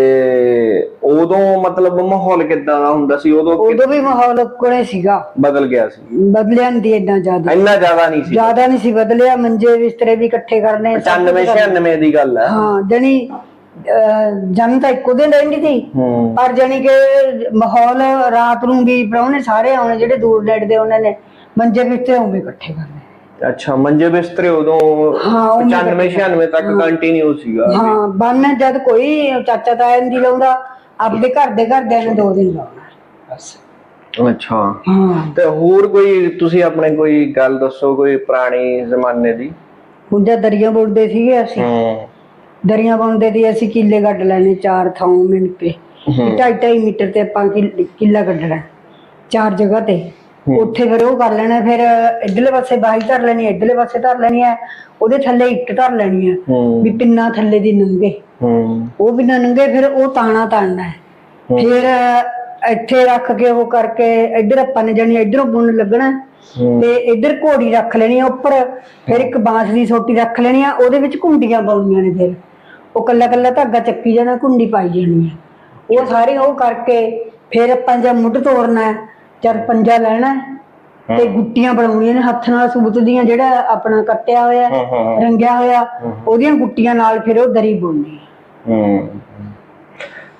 ਉਦੋਂ ਮਤਲਬ ਮਾਹੌਲ ਕਿੱਦਾਂ ਦਾ ਹੁੰਦਾ ਸੀ? ਉਦੋਂ ਉਦੋਂ ਵੀ ਮਾਹੌਲ ਕੋਲੇ ਸੀਗਾ। ਬਦਲ ਗਿਆ ਸੀ। ਬਦਲਿਆ ਨਹੀਂ ਇੰਨਾ ਜ਼ਿਆਦਾ। ਇੰਨਾ ਜ਼ਿਆਦਾ ਨਹੀਂ ਸੀ। ਜ਼ਿਆਦਾ ਨਹੀਂ ਸੀ ਬਦਲਿਆ। ਮੰਜੇ ਬਿਸਤਰੇ ਵੀ ਇਕੱਠੇ ਕਰਨੇ। ਸਭ 95 ਕੁਛ ਕਰਨਾ। 96 ਦੀ ਗੱਲ ਹੈ ਹਾਂ ਜਣੀ ਜਨ ਤਾਂ ਇੱਕੋ ਦਿਨ ਰਹਿੰਦੀ ਸੀ। ਪਰ ਜਾਣੀ ਕਿ ਮਾਹੌਲ ਰਾਤ ਨੂੰ ਵੀ ਪ੍ਰਾਹੁਣੇ ਸਾਰੇ ਆਉਣੇ ਜਿਹੜੇ ਦੂਰ ਨੇੜੇ ਦੇ ਉਹਨਾਂ ਨੇ। ਮੰਜੇ ਬਿਸਤਰੇ ਉਹ ਵੀ ਇਕੱਠੇ ਕਰਨੇ ਅੱਛਾ ਮੰਜੇ ਬਿਸਤਰੇ ਉਦੋਂ ਹਾਂ, ਉਹ 95 96 ਤੱਕ ਕੰਟੀਨਿਊ ਸੀਗਾ। ਹਾਂ ਬੰਨ ਜਦ ਕੋਈ ਚਾਚਾ ਤਾਇਆ ਨਹੀਂ ਲਾਉਂਦਾ ਆਪਦੇ ਘਰ ਦੇ ਘਰਦਿਆਂ ਨੇ ਦੋ ਦਿਨ ਲਾਉਣਾ। ਬਸ। ਅੱਛਾ। ਹਾਂ। ਤੇ ਹੋਰ ਕੋਈ ਤੁਸੀਂ ਆਪਣੇ ਕੋਈ ਗੱਲ ਦੱਸੋ ਕੋਈ ਪੁਰਾਣੀ ਜ਼ਮਾਨੇ ਦੀ? ਹੁਣ ਜਦ ਦਰੀਆਂ ਬੁਣਦੇ ਸੀਗੇ ਅਸੀਂ। ਹੂੰ। ਦਰੀਆਂ ਬੁਣਦੇ ਦੀ ਅਸੀਂ ਕਿੱਲੇ ਕੱਢ ਲੈਣੇ ਚਾਰ ਥਾਂ ਮਿਣ ਕੇ। ਢਾਈ ਢਾਈ ਮੀਟਰ ਤੇ ਆਪਾਂ ਕਿੱਲ- ਕਿੱਲਾ ਕੱਢਣਾ ਚਾਰ ਜਗ੍ਹਾ ਤੇ। ਉੱਥੇ ਫਿਰ ਉਹ ਕਰ ਲੈਣਾ ਫਿਰ ਇਧਰਲੇ ਪਾਸੇ ਬਾਈ ਧਰ ਲੈਣੀ ਹੈ ਇਧਰਲੇ ਪਾਸੇ ਧਰ ਲੈਣੀ ਹੈ ਉਹਦੇ ਥੱਲੇ ਇੱਟ ਧਰ ਲੈਣੀ ਹੈ ਹੂੰ। ਵੀ ਪਿੰਨਾ ਥੱਲੇ ਦੀ ਨੰਗੇ। ਹੂੰ। ਉਹ ਬਿਨਾਂ ਨੰਗੇ ਫਿਰ ਉਹ ਤਾਣਾ ਤਾਣਨਾ ਹੈ। ਫਿਰ ਇੱਥੇ ਰੱਖ ਕੇ ਉਹ ਕਰਕੇ ਇੱਧਰ ਆਪਾਂ ਨੇ ਜਾਣੀ ਇੱਧਰੋਂ ਬੁਣ ਲੱਗਣਾ ਹੂੰ। ਤੇ ਇੱਧਰ ਘੋੜੀ ਰੱਖ ਲੈਣੀ ਆ ਉੱਪਰ ਫਿਰ ਇੱਕ ਬਾਂਸ ਦੀ ਸੋਟੀ ਰੱਖ ਲੈਣੀ ਆ ਉਹਦੇ ਵਿੱਚ ਕੁੰਡੀਆਂ ਪਾਉਣੀਆਂ ਨੇ ਫਿਰ। ਉਹ ਕੱਲਾ ਕੱਲਾ ਧਾਗਾ ਚੱਕੀ ਜਾਣਾ ਕੁੰਡੀ ਪਾਈ ਜਾਣੀ ਹੈ। ਉਹ ਸਾਰੇ ਉਹ ਕਰਕੇ ਫਿਰ ਆਪਾਂ ਜਦ ਮੁੱਢ ਤੋੜਨਾ ਹੈ ਚਾਰ ਪੰਜਾ ਲੈਣਾ ਹੈ ਤੇ ਗੁੱਟੀਆਂ ਬਣਾਉਣੀਆਂ ਨੇ ਹੱਥ ਨਾਲ ਸੂਤ ਦੀਆਂ ਜਿਹੜਾ ਆਪਣਾ ਕੱਟਿਆ ਹੋਇਆ ਹਾਂ, ਹਾਂ, ਹਾਂ। ਰੰਗਿਆ ਹੋਇਆ ਉਹਦੀਆਂ ਗੁੱਟੀਆਂ ਨਾਲ ਫਿਰ ਉਹ ਦਰੀ ਬੁਣਨੀ ਹੈ। ਹੂੰ।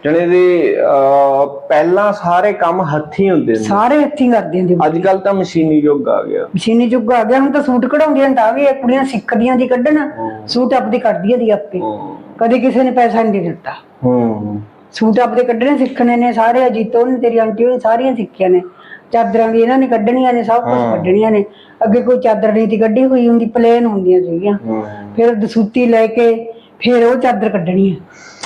ਜਣੇ ਦੀ ਅਹ, ਪਹਿਲਾਂ ਸਾਰੇ ਕੰਮ ਹੱਥੀ ਹੁੰਦੇ ਨੇ ਸਾਰੇ ਹੱਥੀਂ ਕਰਦੇ ਹੁੰਦੇ ਅੱਜ ਕੱਲ ਤਾਂ ਮਸ਼ੀਨੀ ਯੁੱਗ ਆ ਗਿਆ। ਮਸ਼ੀਨੀ ਯੁੱਗ ਆ ਗਿਆ ਹੁਣ ਤਾਂ ਸੂਟ ਕਢਾਉਂਦੀਆਂ ਨੇ ਤਾਂ ਵੀ ਇਹ ਕੁੜੀਆਂ ਸਿੱਖਦੀਆਂ ਦੀ ਕੱਢਣ ਸੂਟ ਆਪਦੀ ਕੱਢਦੀਆਂ ਦੀ ਆਪੇ। ਕਦੇ ਕਿਸੇ ਨੇ ਪੈਸਾ ਨਹੀਂ ਦਿੱਤਾ। ਹੂੰ। ਸੂਟ ਆਪਦੇ ਕੱਢਣੇ ਸਿੱਖਣੇ ਨੇ ਸਾਰੇ ਅਜੀਤੋ ਨੇ ਤੇਰੀ ਆਂਟੀ ਨੇ ਸਾਰੀਆਂ ਸਿੱਖੀਆਂ ਨੇ। ਚਾਦਰਾਂ ਵੀ ਇਹਨਾਂ ਨੇ ਕੱਢਣੀਆਂ ਨੇ ਸਭ ਕੁਝ ਕੱਢਣੀਆਂ ਨੇ। ਅੱਗੇ ਕੋਈ ਚਾਦਰ ਨਹੀਂ ਤੀ ਕੱਢੀ ਹੋਈ ਹੁੰਦੀ ਪਲੇਨ ਹੁੰਦੀਆਂ ਸੀਗੀਆਂ। ਫਿਰ ਦਸੂਤੀ ਲੈ ਕੇ ਫਿਰ ਉਹ ਚਾਦਰ ਕੱਢਣੀ ਹੈ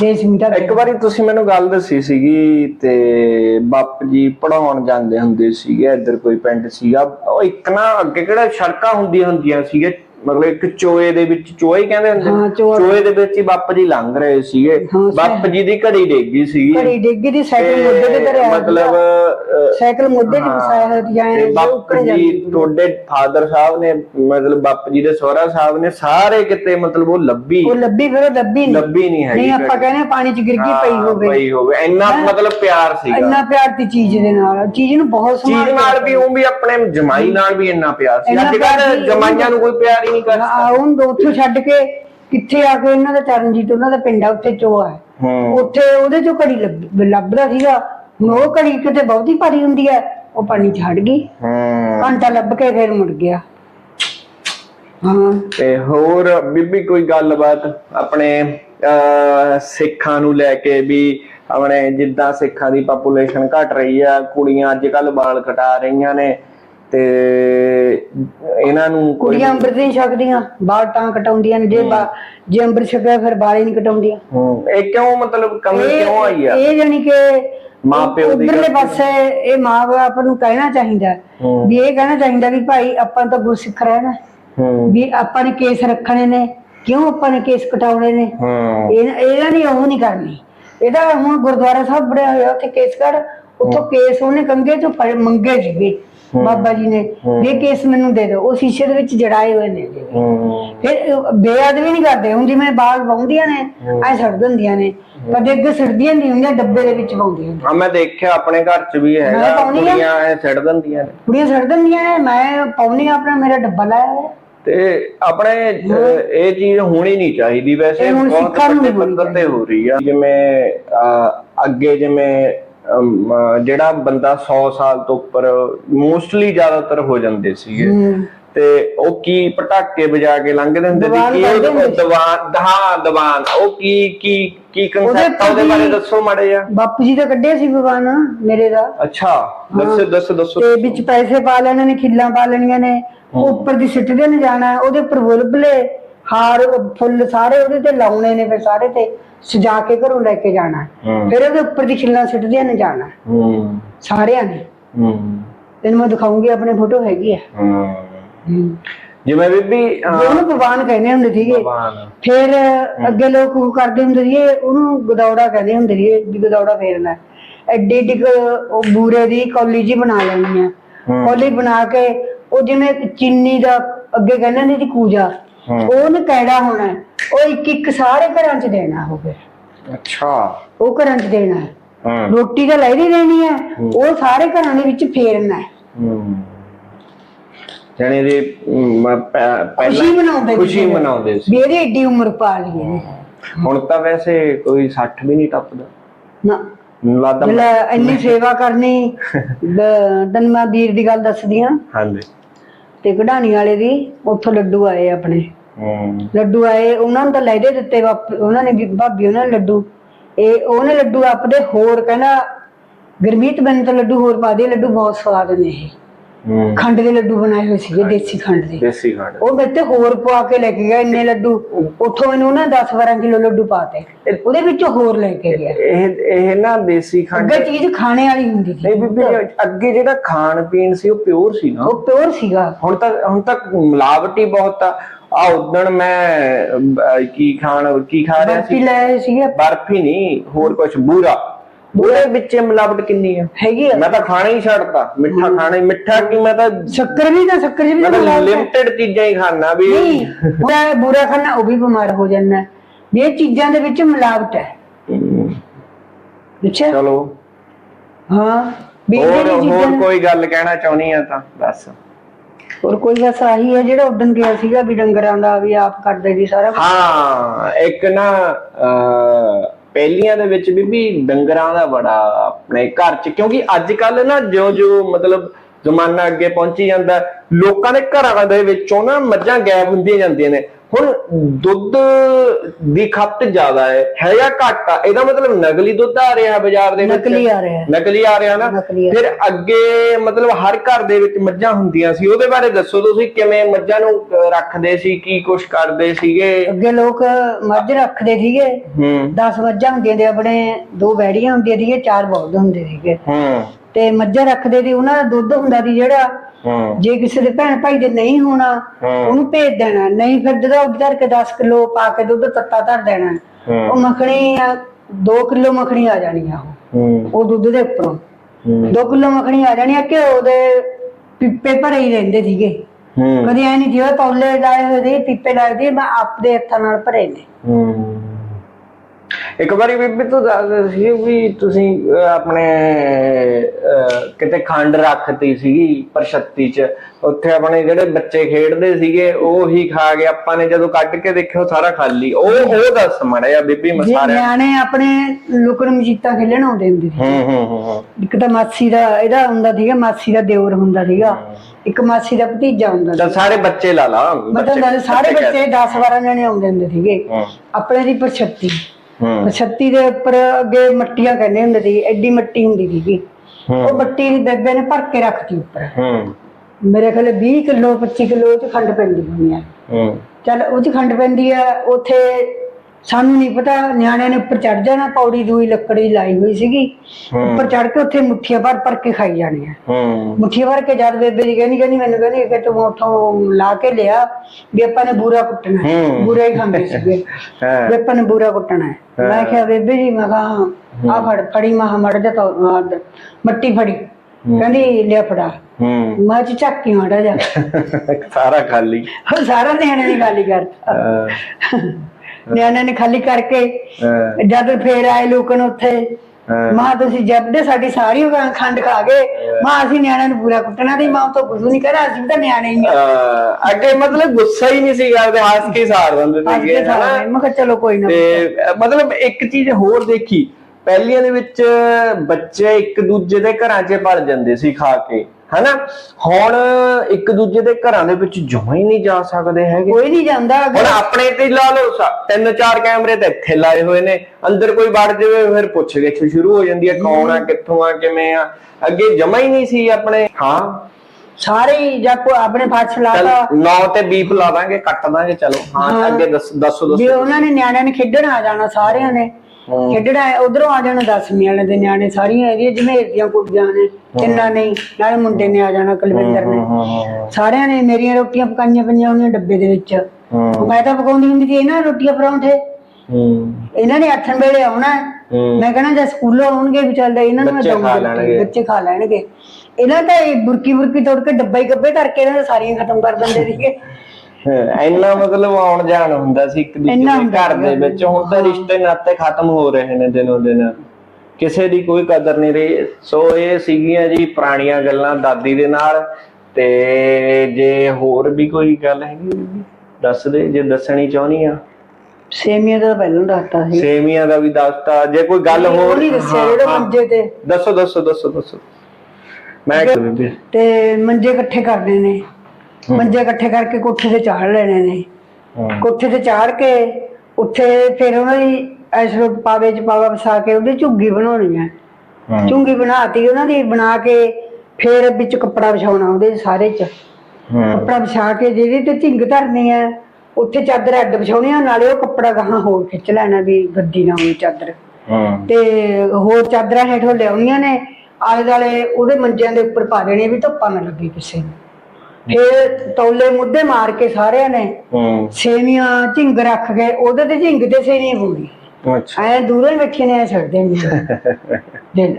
ਰੇਸ਼ਮੀ ਦਾ ਇੱਕ ਵਾਰੀ ਤੁਸੀਂ ਮੈਨੂੰ ਗੱਲ ਦੱਸੀ ਸੀਗੀ ਤੇ ਬਾਪ ਜੀ ਪੜਾਉਣ ਜਾਂਦੇ ਹੁੰਦੇ ਸੀਗੇ ਇੱਧਰ ਕੋਈ ਪਿੰਡ ਸੀਗਾ। ਉਹ ਇੱਕ ਨਾ ਅੱਗੇ ਕਿਹੜਾ ਸੜਕਾਂ ਹੁੰਦੀਆਂ ਹੁੰਦੀਆਂ ਸੀਗੇ ਮਤਲਬ ਇੱਕ ਚੋਏ ਦੇ ਵਿੱਚ ਚੋਏ ਹੀ ਕਹਿੰਦੇ ਹੁੰਦੇ ਹਾਂ, ਨੇ। ਚੋਆ। ਚੋਏ ਦੇ ਵਿੱਚ ਹੀ ਬਾਪ ਜੀ ਲੰਘ ਰਹੇ ਸੀਗੇ। ਹਾਂ, ਬਾਪ ਜੀ ਦੀ ਘੜੀ ਡੇਗੀ ਸੀਗੀ। ਘੜੀ ਡਿੱਗੀ ਦੀ ਸਾਈਕਲ ਮੁੱਦੇ ਤੇ ਧਰਿਆ ਮਤਲਬ ਅਹ, ਸਾਈਕਲ ਮੁੱਦੇ ਤੇ ਵਸਾਇਆ ਹੋਇਆ ਸੀ ਤੇ ਐਂ ਬਾਪੂ ਉੱਪਰ ਜੀ ਤੁਹਾਡੇ ਫਾਦਰ ਸਾਹਿਬ ਨੇ ਮਤਲਬ ਬਾਪੂ ਜੀ ਦੇ ਸਹੁਰਾ ਸਾਹਿਬ ਨੇ ਸਾਰੇ ਕਿਤੇ ਮਤਲਬ ਉਹ ਲੱਭੀ। ਉਹ ਲੱਭੀ ਫਿਰ ਉਹ ਲੱਭੀ ਨਹੀਂ। ਲੱਭੀ ਨਹੀਂ ਹੈਗੀ ਨਹੀਂ ਆਪਾਂ ਕਹਿੰਦੇ ਹਾਂ ਪਾਣੀ ਚ ਗਿਰ ਗਈ ਪਈ ਹੋਵੇ। ਪਈ ਹੋਵੇ। ਇੰਨਾ ਮਤਲਬ ਪਿਆਰ ਸੀਗਾ। ਇੰਨਾ ਪਿਆਰ ਦੀ ਚੀਜ਼ ਦੇ ਨਾਲ। ਚੀਜ਼ ਨੂੰ ਬਹੁਤ ਚੀਜ਼ ਸਮਾਨ ਨਾਲ ਵੀ ਉਹ ਵੀ ਆਪਣੇ ਜਮਾਈ ਨਾਲ ਵੀ ਇੰਨਾ ਪਿਆਰ ਸੀ। ਇੰਨਾ ਅੱਜ ਪਿਆਰ ਕੱਲ ਸੀ, ਜਮਾਈਆਂ ਨੂੰ ਕੋਈ ਪਿਆਰ ਹੀ ਨਹੀਂ ਕਰਦਾ ਆਉਂ ਉੱਥੋਂ ਛੱਡ ਕੇ ਕਿੱਥੇ ਆ ਕੇ ਇਹਨਾਂ ਦਾ ਚਰਨਜੀਤ ਉਹਨਾਂ ਦਾ ਪਿੰਡ ਆ ਉੱਥੇ ਚੋਆ ਹੈ ਹੂੰ। ਉੱਥੇ ਉਹਦੇ ਚੋਂ ਘੜੀ ਲੱਭ- ਲੱਭਦਾ ਸੀਗਾ। ਹੁਣ ਉਹ ਘੜੀ ਕਿਤੇ ਬਹੁਤੀ ਭਾਰੀ ਹੁੰਦੀ ਹੈ ਉਹ ਪਾਣੀ ਚ ਹਟ ਗਈ। ਹੂੰ। ਘੰਟਾ ਲੱਭ ਕੇ ਫਿਰ ਮੁੜ ਗਿਆ। ਹਾਂ। ਤੇ ਹੋਰ ਬੀਬੀ ਕੋਈ ਗੱਲਬਾਤ ਆਪਣੇ ਅਹ, ਸਿੱਖਾਂ ਨੂੰ ਲੈ ਕੇ ਵੀ ਆਪਣੇ ਜਿੱਦਾਂ ਸਿੱਖਾਂ ਦੀ ਪਾਪੂਲੇਸ਼ਨ ਘਟ ਰਹੀ ਆ ਕੁੜੀਆਂ ਅੱਜ ਕੱਲ ਵਾਲ ਕਟਾ ਰਹੀਆਂ ਨੇ। ਤੇ ਇਹਨਾਂ ਨੂੰ ਕੋਈ ਕੁੜੀਆਂ ਅੰਮ੍ਰਿਤ ਨਹੀਂ ਛਕਦੀਆਂ ਬਾਲ ਤਾਂ ਕਟਾਉਂਦੀਆਂ ਨੇ ਜੇ ਬਾ- ਜੇ ਅੰਮ੍ਰਿਤ ਛਕਿਆ ਫਿਰ ਹੀ ਨਹੀਂ ਕਟਾਉਂਦੀਆਂ। ਹੂੰ, ਇਹ ਕਿਉਂ ਮਤਲਬ ਕਮੀ ਕਿਉਂ ਆਈ ਆ? ਇਹ ਜਾਨੀ ਕਿ ਮਾਂ ਪਿਓ ਦੀ ਉਧਰਲੇ ਪਾਸੇ ਇਹ ਮਾਂ ਬਾਪ ਨੂੰ ਕਹਿਣਾ ਚਾਹੀਦਾ ਹੈ। ਹੂੰ। ਵੀ ਇਹ ਕਹਿਣਾ ਚਾਹੀਦਾ ਵੀ ਭਾਈ ਆਪਾਂ ਤਾਂ ਗੁਰਸਿੱਖ ਰਹਿਣਾ ਹੂੰ। ਵੀ ਆਪਾਂ ਨੇ ਕੇਸ ਰੱਖਣੇ ਨੇ। ਕਿਉਂ ਆਪਾਂ ਨੇ ਕੇਸ ਕਟਾਉਣੇ ਨੇ? ਹੂੰ। ਇਹ ਇਹਨਾਂ ਦੀ ਉਹ ਨਹੀਂ ਕਰਨੀ। ਇਹਦਾ ਹੁਣ ਗੁਰਦੁਆਰਾ ਸਾਹਿਬ ਬੜਿਆ ਹੋਇਆ ਉੱਥੇ ਕੇਸ ਕਰ ਉੱਥੋਂ ਕੇਸ ਉਹਨੇ ਕੰਗੇ ਚੋਂ ਫੜ- ਮੰਗੇ ਸੀਗੇ। ਬਾਬਾ ਜੀ ਨੇ। ਵੀ ਕੇਸ ਮੈਨੂੰ ਦੇ ਦਿਓ ਉਹ ਸ਼ੀਸ਼ੇ ਦੇ ਵਿੱਚ ਜੜਾਏ ਹੋਏ ਨੇ। ਹੂੰ। ਫਿਰ ਬੇਅਦਬੀ ਨਹੀਂ ਕਰਦੇ ਹੁਣ ਜਿਵੇਂ ਬਾਲ ਵਾਉਂਦੀਆਂ ਨੇ ਐ ਛੱਡ ਦਿੰਦੀਆਂ ਨੇ। ਕਦੇ ਅੱਗੇ ਛੱਡਦੀਆਂ ਨਹੀਂ ਹੁੰਦੀਆਂ ਡੱਬੇ ਦੇ ਵਿੱਚ ਪਾਉਂਦੀਆਂ ਆ ਮੈਂ ਦੇਖਿਆ ਆਪਣੇ ਘਰ ਚ ਵੀ ਹੈਗਾ ਮੈਂ। ਕੁੜੀਆਂ ਐ ਛੱਡ ਦਿੰਦੀਆਂ ਨੇ। ਕੁੜੀਆਂ ਛੱਡ ਦਿੰਦੀਆਂ ਨੇ ਮੈਂ ਪਾਉਣੀ ਆਪਣਾ ਮੇਰਾ ਡੱਬਾ ਲਾਇਆ ਹੋਇਆ। ਤੇ ਆਪਣੇ ਇਹ ਚੀਜ਼ ਹੋਣੀ ਨਹੀਂ ਚਾਹੀਦੀ ਵੈਸੇ ਬਹੁਤ ਸਿੱਖਾਂ ਨੂੰ ਪੱਧਰ ਤੇ ਹੋ ਰਹੀ ਆ। ਜਿਵੇਂ ਅੱਗੇ ਜਿਵੇਂ ਜਿਹੜਾ ਬੰਦਾ 100 ਸਾਲ ਤੋਂ ਉੱਪਰ ਮੋਸਟਲੀ ਜ਼ਿਆਦਾਤਰ ਹੋ ਜਾਂਦੇ ਸੀਗੇ। ਤੇ ਉਹ ਕੀ ਪਟਾਕੇ ਵਜਾ ਕੇ ਲੰਘਦੇ ਹੁੰਦੇ ਦੀਵਾਨ ਸੀ ਕੀ ਉਹ। ਦੀਵਾਨ ਹਾਂ ਦੀਵਾਨ। ਉਹ ਕੀ ਕੀ ਕੀ ਕਨਸੈਪਟ ਉਹਦੇ ਉਹਦੇ ਬਾਰੇ ਦੱਸੋ ਮਾੜੇ ਜਿਹਾ। ਬਾਪੂ ਜੀ ਦਾ ਕੱਢਿਆ ਸੀ ਭਗਵਾਨ ਮੇਰੇ ਦਾ। ਅੱਛਾ ਦੱਸੋ ਦੱਸੋ ਦੱਸੋ। ਤੇ ਵਿੱਚ ਪੈਸੇ ਪਾ ਲੈਣੇ ਨੇ ਖਿੱਲਾਂ ਪਾ ਲੈਣੀਆਂ ਨੇ। ਉੱਪਰ ਦੀ ਸਿੱਟਦੇ ਨੇ ਜਾਣਾ ਉਹਦੇ ਉੱਪਰ ਬੁਲਬੁਲੇ ਹਾਰ ਫੁੱਲ ਸਾਰੇ ਉਹਦੇ ਤੇ ਲਾਉਣੇ ਨੇ ਫਿਰ ਸਾਰੇ ਤੇ। ਸਜਾ ਕੇ ਘਰੋਂ ਲੈ ਕੇ ਜਾਣਾ ਹੂੰ। ਫਿਰ ਉਹਦੇ ਉੱਪਰ ਦੀ ਖਿੱਲਾਂ ਸਿੱਟਦੀਆਂ ਨੇ ਜਾਣਾ ਹੂੰ। ਸਾਰਿਆਂ ਨੇ। ਹੂੰ। ਤੈਨੂੰ ਮੈਂ ਦਿਖਾਉਂਗੀ ਆਪਣੇ ਫੋਟੋ ਹੈਗੀ ਆ। ਹੂੰ। ਜਿਵੇਂ ਬੀਬੀ ਅਹ, ਉਹਨੂੰ ਭਗਵਾਨ ਕਹਿੰਦੇ ਹੁੰਦੇ ਸੀਗੇ ਭਗਵਾਨ। ਫਿਰ ਅੱਗੇ ਲੋਕ ਉਹ ਕਰਦੇ ਹੁੰਦੇ ਸੀਗੇ ਉਹਨੂੰ ਗਦੌੜਾ ਕਹਿੰਦੇ ਹੁੰਦੇ ਸੀਗੇ ਵੀ ਗਦੌੜਾ ਫੇਰਨਾ ਐਡੀ ਐਡੀ ਕੁ ਉਹ ਬੂਰੇ ਦੀ ਕੌਲੀ ਜੀ ਬਣਾ ਲੈਣੀ ਆ। ਹੂੰ। ਕੌਲੀ ਬਣਾ ਕੇ ਉਹ ਜਿਵੇਂ ਚੀਨੀ ਦਾ ਅੱਗੇ ਕਹਿੰਦੇ ਹੁੰਦੇ ਸੀ ਕੂਜਾ। ਹੂੰ। ਉਹਨੇ ਕੈੜਾ ਹੋਣਾ ਹੈ। ਉਹ ਇੱਕ ਇੱਕ ਸਾਰੇ ਘਰਾਂ 'ਚ ਦੇਣਾ ਹੋਵੇ ਅੱਛਾ। ਉਹ ਘਰਾਂ 'ਚ ਦੇਣਾ। ਹੈ। ਹੂੰ ਰੋਟੀ ਤਾਂ ਲੈਦੀ ਦੇਣੀ ਹੈ। ਉਹ ਸਾਰੇ ਘਰਾਂ ਦੇ ਵਿੱਚ ਫੇਰਨਾ ਹੈ। ਹੂੰ। ਜਾਣੀ ਦੀ ਮ, ਪ- ਖੁਸ਼ੀ ਮਨਾਉਂਦੇ ਸੀ ਖੁਸ਼ੀ। ਮਨਾਉਂਦੇ ਸੀ। ਵੀ ਇਹਦੀ ਏਡੀ ਉਮਰ ਪਾ ਲਈ ਇਹਨੇ। ਹੁਣ ਤਾਂ ਵੈਸੇ ਕੋਈ 60 ਵੀ ਨਹੀਂ ਟੱਪਦਾ। ਨਾ। ਮੈਨੂੰ ਲੱਗਦਾ ਇੰਨੀ ਸੇਵਾ ਕਰਨੀ। [laughs] ਦ- ਤੈਨੂੰ ਮੈਂ ਵੀਰ ਦੀ ਗੱਲ ਦੱਸਦੀ ਆ ਹਾਂਜੀ। ਤੇ ਕਢਾਣੀ ਵਾਲੇ ਦੀ ਉੱਥੋਂ ਲੱਡੂ ਆਏ ਆਪਣੇ। ਹੂੰ। ਲੱਡੂ ਆਏ ਉਹਨਾਂ ਨੂੰ ਤਾਂ ਲੈਦੇ ਦਿੱਤੇ ਬਾਪ- ਉਹਨਾਂ ਨੇ ਵੀ ਭਾਬੀ ਉਹਨਾਂ ਨੇ ਲੱਡੂ। ਇਹ ਉਹਨੇ ਲੱਡੂ ਆਪਦੇ ਹੋਰ ਕਹਿੰਦਾ ਗਰਮੀਤ ਬਨ ਤਾਂ ਲੱਡੂ ਹੋਰ ਪਾ ਦੇ ਲੱਡੂ ਬਹੁਤ ਸਵਾਦ ਨੇ ਇਹ। ਹੂੰ। ਖੰਡ ਦੇ ਲੱਡੂ ਬਣਾਏ ਹੋਏ ਸੀਗੇ ਦੇਸੀ ਖੰਡ ਦੇ। ਦੇਸੀ ਖੰਡ। ਉਹ ਮੇਰੇ ਤੇ ਹੋਰ ਪਵਾ ਕੇ ਲੈ ਕੇ ਗਿਆ ਇੰਨੇ ਲੱਡੂ। ਉੱਥੋਂ ਮੈਨੂੰ ਨਾ 10 12 ਕਿਲੋ ਲੱਡੂ ਪਾਤੇ। ਉਹਦੇ ਵਿੱਚੋਂ ਹੋਰ ਲੈ ਕੇ ਗਿਆ। ਇਹ ਇਹ ਨਾ ਦੇਸੀ ਖੰਡ ਅੱਗੇ ਚੀਜ਼ ਖਾਣੇ ਵਾਲੀ ਹੁੰਦੀ ਸੀ। ਨਹੀਂ ਬੀਬੀ ਅੱਗੇ ਜਿਹੜਾ ਖਾਣ ਪੀਣ ਸੀ ਉਹ ਪਿਓਰ ਸੀ ਨਾ। ਉਹ ਪਿਓਰ ਸੀਗਾ। ਹੁਣ ਤਾਂ ਹੁਣ ਤੱਕ ਮਿਲਾਵਟੀ ਬਹੁਤ ਆ। ਆ ਉਦਣ ਮੈਂ ਕੀ ਖਾਣ ਕੀ ਖਾ ਰਿਹਾ ਬਰਫੀ ਸੀ? ਲੈ ਸੀਗੇ। ਬਰਫੀ ਨਹੀਂ ਹੋਰ ਕੁਝ ਬੂਰਾ। ਉਹਦੇ ਵਿੱਚ ਮਿਲਾਵਟ ਕਿੰਨੀ ਆ? ਹੈਗੀ ਆ। ਮੈਂ ਤਾਂ ਖਾਣਾ ਹੀ ਛੱਡਤਾ ਮਿੱਠਾ ਖਾਣਾ ਹੀ। ਮਿੱਠਾ ਕੀ ਮੈਂ ਤਾਂ ਸ਼ੱਕਰ ਵੀ ਤਾਂ ਸ਼ੱਕਰ 'ਚ ਵੀ ਮੈਂ ਤਾਂ ਤਾਂ ਮਿਲਾਵਟ ਹੈ। ਲਿਮਟਿਡ ਚੀਜ਼ਾਂ ਹੀ ਖਾਣਾ ਵੀ। ਨਹੀਂ ਉਹਦਾ ਬੁਰਾ ਖਾਣਾ ਉਹ ਵੀ ਬਿਮਾਰ ਹੋ ਜਾਂਦਾ। ਹੈ। ਵੀ ਇਹ ਚੀਜ਼ਾਂ ਦੇ ਵਿੱਚ ਮਿਲਾਵਟ ਹੈ। ਹਮ, ਅੱਛਾ। ਚਲੋ। ਹਾਂ। ਵੀ ਇਹ ਹੋਰ ਜਿਹੜੀ ਹੋਰ ਚੀਜ਼ਾਂ ਕੋਈ ਗੱਲ ਕਹਿਣਾ ਚਾਹੁੰਦੀ ਆ ਤਾਂ ਦੱਸ। ਹੋਰ ਕੋਈ ਬਸ ਆਹੀ ਹੈ ਜਿਹੜਾ ਉਦਣ ਗਿਆ ਸੀਗਾ ਵੀ ਡੰਗਰਾਂ ਦਾ ਵੀ ਆਪ ਕਰਦੇ ਸੀ ਸਾਰਾ ਕੁਛ। ਹਾਂ ਇੱਕ ਨਾ ਅਹ, ਪਹਿਲੀਆਂ ਦੇ ਵਿੱਚ ਬੀਬੀ ਡੰਗਰਾਂ ਦਾ ਬੜਾ ਆਪਣੇ ਘਰ ਚ ਕਿਉਂਕਿ ਅੱਜ ਕੱਲ ਨਾ ਜਿਉਂ ਜਿਉਂ ਮਤਲਬ ਜ਼ਮਾਨਾ ਅੱਗੇ ਪਹੁੰਚੀ ਜਾਂਦਾ ਲੋਕਾਂ ਦੇ ਘਰਾਂ ਦੇ ਵਿੱਚੋਂ ਨਾ ਮੱਝਾਂ ਗਾਇਬ ਹੁੰਦੀਆਂ ਜਾਂਦੀਆਂ ਨੇ ਹੁਣ ਦੁੱਧ ਦੀ ਖਪਤ ਜ਼ਿਆਦਾ ਹੈ ਹੈ ਜਾਂ ਘੱਟ ਆ? ਇਹਦਾ ਮਤਲਬ ਨਕਲੀ ਦੁੱਧ ਆ ਰਿਹਾ ਬਾਜ਼ਾਰ ਦੇ ਵਿੱਚ? ਨਕਲੀ ਆ ਰਿਹਾ ਹੈ। ਨਕਲੀ ਆ ਰਿਹਾ ਨਾ? ਨਕਲੀ ਆ। ਫਿਰ ਅੱਗੇ ਮਤਲਬ ਹਰ ਘਰ ਦੇ ਵਿੱਚ ਮੱਝਾਂ ਹੁੰਦੀਆਂ ਸੀ ਉਹਦੇ ਬਾਰੇ ਦੱਸੋ ਤੁਸੀਂ ਕਿਵੇਂ ਮੱਝਾਂ ਨੂੰ ਰੱਖਦੇ ਸੀ ਕੀ ਕੁਛ ਕਰਦੇ ਸੀਗੇ? ਅੱਗੇ ਲੋਕ ਮੱਝ ਰੱਖਦੇ ਸੀਗੇ। ਹੂੰ। 10 ਮੱਝਾਂ ਹੁੰਦੀਆਂ ਨੇ ਆਪਣੇ ਦੋ ਬੈੜੀਆਂ ਹੁੰਦੀਆਂ ਸੀਗੇ ਚਾਰ ਬਲਦ ਹੁੰਦੇ ਸੀਗੇ। ਹੂੰ। ਤੇ ਮੱਝਾਂ ਰੱਖਦੇ ਸੀ ਉਹਨਾਂ ਦਾ ਦੁੱਧ ਹੁੰਦਾ ਸੀ ਜਿਹੜਾ ਹੂੰ। ਜੇ ਕਿਸੇ ਦੇ ਭੈਣ ਭਾਈ ਦੇ ਨਹੀਂ ਹੋਣਾ ਹੂੰ। ਉਹਨੂੰ ਭੇਜ ਦੇਣਾ। ਨਹੀਂ ਫਿਰ ਜਦੋਂ ਉੱਡ ਕੇ 10 ਕਿਲੋ ਪਾ ਕੇ ਦੁੱਧ ਤੱਤਾ ਧਰ ਦੇਣਾ ਉਹ ਮੱਖਣੀ 2 ਕਿਲੋ ਮੱਖਣੀ ਆ ਜਾਣੀ ਆ ਉਹ। ਹੂੰ। ਉਹ ਦੁੱਧ ਦੇ ਉੱਪਰੋਂ। ਹੂੰ। 2 ਕਿਲੋ ਮੱਖਣੀ ਆ ਜਾਣੀ ਆ ਘਿਓ ਦੇ ਪਿੱਪੇ ਭਰੇ ਹੀ ਰਹਿੰਦੇ ਸੀਗੇ। ਹੂੰ। ਕਦੇ ਐ ਨਹੀਂ ਜਿਵੇਂ ਤੌਲੇ ਲਾਏ ਹੋਏ ਸੀ ਪਿੱਪੇ ਲਾਏ ਸੀ ਮੈਂ ਆਪਦੇ ਹੱਥਾਂ ਨਾਲ ਭਰੇ ਨੇ। ਹੂੰ। ਇੱਕ ਵਾਰੀ ਬੀਬੀ ਤੂੰ ਦੱਸ ਸੀ ਵੀ ਤੁਸੀਂ ਅਹ, ਆਪਣੇ ਅਹ, ਕਿਤੇ ਖੰਡ ਰੱਖਤੀ ਸੀਗੀ ਪਰਛੱਤੀ ਚ। ਉੱਥੇ ਆਪਣੇ ਜਿਹੜੇ ਬੱਚੇ ਖੇਡਦੇ ਸੀਗੇ ਉਹ ਹੀ ਖਾ ਗਏ ਆਪਾਂ ਨੇ ਜਦੋਂ ਕੱਢ ਕੇ ਦੇਖਿਆ ਉਹ ਸਾਰਾ ਖਾਲੀ। ਉਹ ਉਹ ਦੱਸ ਮੜਿਆ ਬੀਬੀ ਜੇ ਮਸਾਰਿਆ ਨਿਆਣੇ ਆਪਣੇ ਲੁਕਣ ਮਜੀਤਾ ਖੇਲਣ ਆਉਂਦੇ ਹੁੰਦੇ ਸੀ। ਹੂੰ ਹੂੰ ਹੂੰ ਹੂੰ। ਇੱਕ ਤਾਂ ਮਾਸੀ ਦਾ ਇਹਦਾ ਹੁੰਦਾ ਸੀਗਾ ਮਾਸੀ ਦਾ ਦਿਓਰ ਹੁੰਦਾ ਸੀਗਾ। ਇੱਕ ਮਾਸੀ ਦਾ ਭਤੀਜਾ ਹੁੰਦਾ ਸੀ ਤਾਂ ਸਾਰੇ ਬੱਚੇ ਲਾ ਲਾ ਮਤਲਬ ਸਾਰੇ ਬੱਚੇ 10 12 ਜਣੇ ਆਉਂਦੇ ਹੁੰਦੇ ਸੀਗੇ। ਹੂੰ। ਆਪਣੇ ਦੀ ਪਰਛੱਤੀ ਪਰਛੱਤੀ ਦੇ ਉੱਪਰ ਅੱਗੇ ਮੱਟੀਆਂ ਕਹਿੰਦੇ ਹੁੰਦੇ ਸੀ ਐਡੀ ਮੱਟੀ ਹੁੰਦੀ ਸੀਗੀ। ਉਹ ਮੱਟੀ ਦੀ ਬੇਬੇ ਨੇ ਭਰ ਕੇ ਰੱਖਤੀ ਉੱਪਰ। ਹੂੰ। ਮੇਰੇ ਖਿਆਲ 20 ਕਿਲੋ 25 ਕਿਲੋ ਉਹ ਚ ਖੰਡ ਪੈਂਦੀ ਹੋਣੀ ਆ। ਹੂੰ। ਚੱਲ ਉਹ ਚ ਖੰਡ ਪੈਂਦੀ ਆ ਉੱਥੇ ਸਾਨੂੰ ਨਹੀਂ ਪਤਾ ਨਿਆਣਿਆਂ ਨੇ ਉੱਪਰ ਚੜ ਜਾਣਾ ਪੌੜੀ ਦੂਈ ਲੱਕੜੀ ਲਾਈ ਹੋਈ ਸੀਗੀ। ਉੱਪਰ ਚੜ ਕੇ ਉੱਥੇ ਮੁੱਠੀਆਂ ਭਰ ਭਰ ਕੇ ਖਾਈ ਜਾਣੀਆਂ ਹੂੰ। ਮੁੱਠੀਆਂ ਭਰ ਕੇ ਜਦ ਬੇਬੇ ਜੀ ਕਹਿੰਦੀ ਕਹਿੰਦੀ ਮੈਨੂੰ ਕਹਿੰਦੀ ਕਿ ਤੂੰ ਉੱਥੋਂ ਲਾ ਕੇ ਲਿਆ ਵੀ ਆਪਾਂ ਨੇ ਬੂਰਾ ਕੁੱਟਣਾ ਹੈ। ਹੂੰ। ਬੂਰਾ ਹੀ ਖਾਂਦੇ ਸੀਗੇ। ਹਾਂ। ਵੀ ਆਪਾਂ ਨੇ ਬੂਰਾ ਕੁੱਟਣਾ ਹੈ। ਮੈਂ ਕਿਹਾ ਬੇਬੇ ਜੀ ਮੈਂ ਕਹਾ ਆ ਫੜ ਫੜੀ ਮਾ ਮੜ ਜਾ ਤਾਂ ਮੱਟੀ ਫੜੀ। ਕਹਿੰਦੀ ਲਿਆ ਫੜਾ। ਹੂੰ। ਮੈਂ ਚ ਚੱਕੀ ਮਾੜਾ ਜਾ ਸਾਰਾ ਖਾਲੀ। ਸਾਰਾ ਨਿਆਣੇ ਨੇ ਖਾਲੀ ਕਰਤਾ। ਅਹ, ਨਿਆਣੇ ਨੇ ਖਾਲੀ ਕਰਕੇ ਜਦ ਫੇਰ ਆਏ ਲੋਕਨ ਉੱਥੇ ਮਾਂ ਤੁਸੀਂ ਜਬਦੇ ਸਾਡੀ ਸਾਰੀ ਉਹ ਖੰਡ ਖਾ ਗਏ ਮਾਂ ਅਸੀਂ ਨਿਆਣਿਆਂ ਨੂੰ ਪੂਰਾ ਕੁੱਟਣਾ ਦੀ ਮਾਂ ਤੋਂ ਕੁਝ ਨਹੀਂ ਕਰਾ ਅਸੀਂ ਤਾਂ ਨਿਆਣੇ ਹੀ ਆ। ਅੱਗੇ ਮਤਲਬ ਗੁੱਸਾ ਹੀ ਨਹੀਂ ਸੀ ਕਰਦੇ ਹੱਸ ਕੇ ਸਾਰ ਦਿੰਦੇ ਸੀਗੇ ਦੇ ਮੈਂ ਕਿਹਾ ਚਲੋ ਕੋਈ ਨਾ ਤੇ ਮਤਲਬ ਇੱਕ ਚੀਜ਼ ਹੋਰ ਦੇਖੀ ਪਹਿਲੀਆਂ ਦੇ ਵਿੱਚ ਬੱਚੇ ਇੱਕ ਦੂਜੇ ਦੇ ਘਰਾਂ 'ਚ ਪਲ ਜਾਂਦੇ ਸੀ ਖਾ ਕੇ। ਹਨਾ? ਹੁਣ ਇੱਕ ਦੂਜੇ ਦੇ ਘਰਾਂ ਦੇ ਵਿੱਚ ਜਮਾਂ ਹੀ ਨਹੀਂ ਜਾ ਸਕਦੇ ਹੈਗੇ। ਕੋਈ ਨਹੀਂ ਜਾਂਦਾ ਹੁਣ ਆਪਣੇ ਤੇ ਲਾ ਲਓ ਤਿੰਨ ਚਾਰ ਕੈਮਰੇ ਤਾਂ ਇੱਥੇ ਲਾਏ ਹੋਏ ਨੇ। ਅੰਦਰ ਕੋਈ ਵੜ ਜਾਵੇ ਫਿਰ ਪੁੱਛ ਗਿੱਛ ਸ਼ੁਰੂ ਹੋ ਜਾਂਦੀ ਹੈ ਕੌਣ ਆ ਕਿੱਥੋਂ ਆ ਕਿਵੇਂ ਆ। ਅੱਗੇ ਜਮਾ ਹੀ ਨਹੀਂ ਸੀ ਆਪਣੇ। ਹਾਂ। ਸਾਰੇ ਜਦ ਕੋ ਆਪਣੇ ਚਲ ਲਾਤਾ 9 ਤੇ ਬੀਪ ਲਾ ਦਾਂਗੇ ਕੱਟ ਦਾਂਗੇ ਚਲੋ। ਹਾਂ। ਅੱਗੇ ਦੱਸ- ਦੱਸੋ। ਵੀ ਉਹਨਾਂ ਨੇ ਨਿਆਣਿਆਂ ਨੇ ਖੇਡਣ ਆ ਜਾਣਾ ਸਾਰਿਆਂ ਨੇ। ਖੇਡਣਾ ਉਧਰੋਂ ਆ ਜਾਣਾ ਦਸਵੀਂ ਵਾਲੇ ਦੇ ਨਿਆਣੇ ਸਾਰੀਆਂ ਇਹਦੀਆਂ ਜਿਵੇਂ ਦੀਆਂ ਕੁੜੀਆਂ ਨੇ ਤਿੰਨਾਂ ਨੇ ਹੀ, ਨਾਲੇ ਮੁੰਡੇ ਨੇ ਆ ਜਾਣਾ ਕੁਲਵਿੰਦਰ ਨੇ। ਸਾਰਿਆਂ ਨੇ ਮੇਰੀਆਂ ਰੋਟੀਆਂ ਪਕਾਈਆਂ ਪਈਆਂ ਉਹਨੇ ਡੱਬੇ ਦੇ ਵਿੱਚ। ਹੂੰ। ਮੈਂ ਤਾਂ ਪਕਾਉਂਦੀ ਹੁੰਦੀ ਸੀ ਇਹਨਾਂ ਰੋਟੀਆਂ ਪਰੌਂਠੇ। ਹੂੰ। ਇਹਨਾਂ ਨੇ ਆਥਣ ਵੇਲੇ ਆਉਣਾ ਹੈ। ਹੂੰ। ਮੈਂ ਕਹਿੰਦਾ ਜੇ ਸਕੂਲੋਂ ਆਉਣਗੇ ਵੀ ਚੱਲ ਇਹਨਾਂ ਨੂੰ ਮੈਂ ਬੱਚੇ ਖਾ ਦਊਂਗੀ ਲੈਣਗੇ। ਬੱਚੇ ਖਾ ਲੈਣਗੇ। ਇਹਨਾਂ ਤਾਂ ਇਹ ਬੁਰਕੀ ਬੁਰਕੀ ਤੋੜ ਕੇ ਡੱਬਾ ਹੀ ਗੱਬੇ ਕਰਕੇ ਇਹਨਾਂ ਦੇ ਸਾਰੀਆਂ ਖਤਮ ਕਰ ਦਿੰਦੇ ਸੀਗੇ। ਹਾਂ, ਇੰਨਾ ਮਤਲਬ ਆਉਣ ਜਾਣ ਹੁੰਦਾ ਸੀ ਇੱਕ ਦੂਜੇ ਇੰਨਾ ਦੇ ਹੁੰਦਾ ਘਰ ਦੇ ਸੀਗਾ। ਵਿੱਚ ਹੁਣ ਤਾਂ ਰਿਸ਼ਤੇ ਨਾਤੇ ਖਤਮ ਹੋ ਰਹੇ ਨੇ ਦਿਨੋਂ ਦਿਨ। ਕਿਸੇ ਦੀ ਕੋਈ ਕਦਰ ਨਹੀਂ ਰਹੀ। ਸੋ ਇਹ ਸੀਗੀਆਂ ਜੀ ਪੁਰਾਣੀਆਂ ਗੱਲਾਂ ਦਾਦੀ ਦੇ ਨਾਲ। ਤੇ ਜੇ ਹੋਰ ਵੀ ਕੋਈ ਗੱਲ ਹੈਗੀ ਦੱਸ ਦੇ ਜੇ ਦੱਸਣੀ ਚਾਹਣੀ ਆ। ਸੇਮੀਆਂ ਦਾ ਪਹਿਲਾਂ ਦੱਸਤਾ ਸੀ। ਸੇਮੀਆਂ ਦਾ ਵੀ ਦੱਸਤਾ। ਜੇ ਕੋਈ ਗੱਲ ਉਹ ਹੋਰ ਨਹੀਂ ਦੱਸਿਆ ਹਾਂ, ਜਿਹੜਾ ਹਾਂ। ਮੰਜੇ ਤੇ। ਦੱਸੋ ਦੱਸੋ ਦੱਸੋ ਦੱਸੋ। ਮੈਂ ਤੇ ਮੰਜੇ ਇਕੱਠੇ ਕਰਨੇ ਨੇ। ਮੰਜੇ ਇਕੱਠੇ ਕਰਕੇ ਕੋਠੇ ਤੇ ਚਾੜ ਲੈਣੇ ਨੇ। ਕੋਠੇ ਤੇ ਚਾੜ ਕੇ ਉੱਥੇ ਫਿਰ ਉਹਨਾਂ ਦੀ ਐਸਰੋ ਪਾਵੇ ਚ ਪਾਵਾ ਵਸਾ ਕੇ ਉਹਦੀ ਝੁੱਗੀ ਬਣਾਉਣੀ ਹੈ। ਝੁੱਗੀ ਬਣਾਤੀ ਉਹਨਾਂ ਦੀ ਬਣਾ ਕੇ ਫਿਰ ਵਿੱਚ ਕੱਪੜਾ ਵਿਛਾਉਣਾ ਉਹਦੇ ਸਾਰੇ ਚ। ਕੱਪੜਾ ਵਿਛਾ ਕੇ ਜਿਹਦੇ ਤੇ ਝਿੰਗ ਧਰਨੀ ਹੈ ਉੱਥੇ ਚਾਦਰ ਅੱਡ ਵਿਛਾਉਣੀ ਆ ਨਾਲੇ ਉਹ ਕੱਪੜਾ ਗਾਹਾਂ ਹੋਰ ਖਿੱਚ ਲੈਣਾ ਵੀ ਗੱਦੀ ਨਾ ਹੋਵੇ ਚਾਦਰ। ਤੇ ਹੋਰ ਚਾਦਰਾਂ ਹੇਠੋਂ ਲਿਆਉਣੀਆਂ ਨੇ ਆਲੇ ਦੁਆਲੇ ਉਹਦੇ ਮੰਜਿਆਂ ਦੇ ਉੱਪਰ ਪਾ ਦੇਣੇ ਵੀ ਧੁੱਪਾਂ ਨਾ ਲੱਗੇ ਕਿਸੇ ਨੂੰ। ਫਿਰ ਤੌਲੇ ਮੁੱਦੇ ਮਾਰ ਕੇ ਸਾਰਿਆਂ ਨੇ ਹਾਂ। ਸੇਵੀਆਂ ਝਿੰਗ ਰੱਖ ਕੇ ਉਹਦੇ ਤੇ ਝਿੰਗ ਤੇ ਸੇਵੀਆਂ ਪੂਰੀ। ਅੱਛਾ। ਐ ਦੂਰੋਂ ਹੀ ਬੈਠੇ ਨੇ ਐ ਛੱਡਦੇ ਨੇ। ਦੇ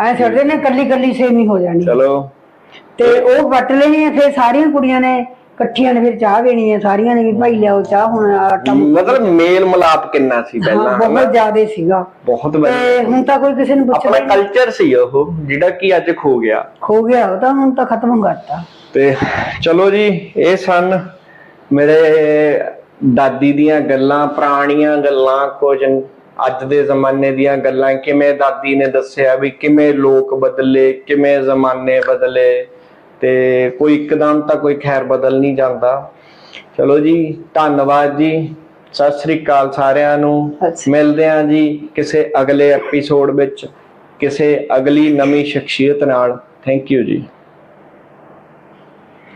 ਐ ਛੱਡਦੇ ਨੇ ਕੱਲੀ ਕੱਲੀ ਸੇਵੀ ਹੋ ਜਾਣੀ। ਚਲੋ। ਤੇ ਉਹ ਵੱਟ ਹੈ ਫਿਰ ਸਾਰੀਆਂ ਕੁੜੀਆਂ ਨੇ ਇਕੱਠੀਆਂ ਨੇ ਫਿਰ ਚਾਹ ਪੀਣੀ ਹੈ ਸਾਰੀਆਂ ਨੇ ਵੀ ਭਾਈ ਲਿਆਓ ਚਾਹ ਹੁਣ ਆਟਾ ਮਤਲਬ ਮੇਲ ਮਲਾਪ ਕਿੰਨਾ ਸੀ ਹਾਂ, ਪਹਿਲਾਂ? ਬਹੁਤ ਜ਼ਿਆਦਾ ਸੀਗਾ। ਬਹੁਤ ਵਧੀਆ। ਹੁਣ ਤਾਂ ਕੋਈ ਕਿਸੇ ਨੂੰ ਪੁੱਛਦਾ ਆਪਣਾ ਹੀ। ਕਲਚਰ ਸੀ ਉਹ ਜਿਹੜਾ ਕਿ ਅੱਜ ਖੋ ਗਿਆ। ਖੋ ਗਿਆ ਉਹ ਤਾਂ ਹੁਣ ਤਾਂ ਖਤਮ ਕਰਤਾ ਤੇ ਚਲੋ ਜੀ ਇਹ ਸਨ ਮੇਰੇ ਦਾਦੀ ਦੀਆਂ ਗੱਲਾਂ ਪੁਰਾਣੀਆਂ ਗੱਲਾਂ ਕੁਝ ਅੱਜ ਦੇ ਜ਼ਮਾਨੇ ਦੀਆਂ ਗੱਲਾਂ ਕਿਵੇਂ ਦਾਦੀ ਨੇ ਦੱਸਿਆ ਵੀ ਕਿਵੇਂ ਲੋਕ ਬਦਲੇ ਕਿਵੇਂ ਜ਼ਮਾਨੇ ਬਦਲੇ ਤੇ ਕੋਈ ਇੱਕਦਮ ਤਾਂ ਕੋਈ ਖੈਰ ਬਦਲ ਨਹੀਂ ਜਾਂਦਾ। ਚਲੋ ਜੀ ਧੰਨਵਾਦ ਜੀ ਸਤਿ ਸ੍ਰੀ ਅਕਾਲ ਸਾਰਿਆਂ ਨੂੰ। ਮਿਲਦੇ ਹਾਂ ਜੀ ਕਿਸੇ ਅਗਲੇ ਐਪੀਸੋਡ ਵਿੱਚ ਕਿਸੇ ਅਗਲੀ ਨਵੀਂ ਸ਼ਖਸੀਅਤ ਨਾਲ। ਥੈਂਕ ਯੂ ਜੀ।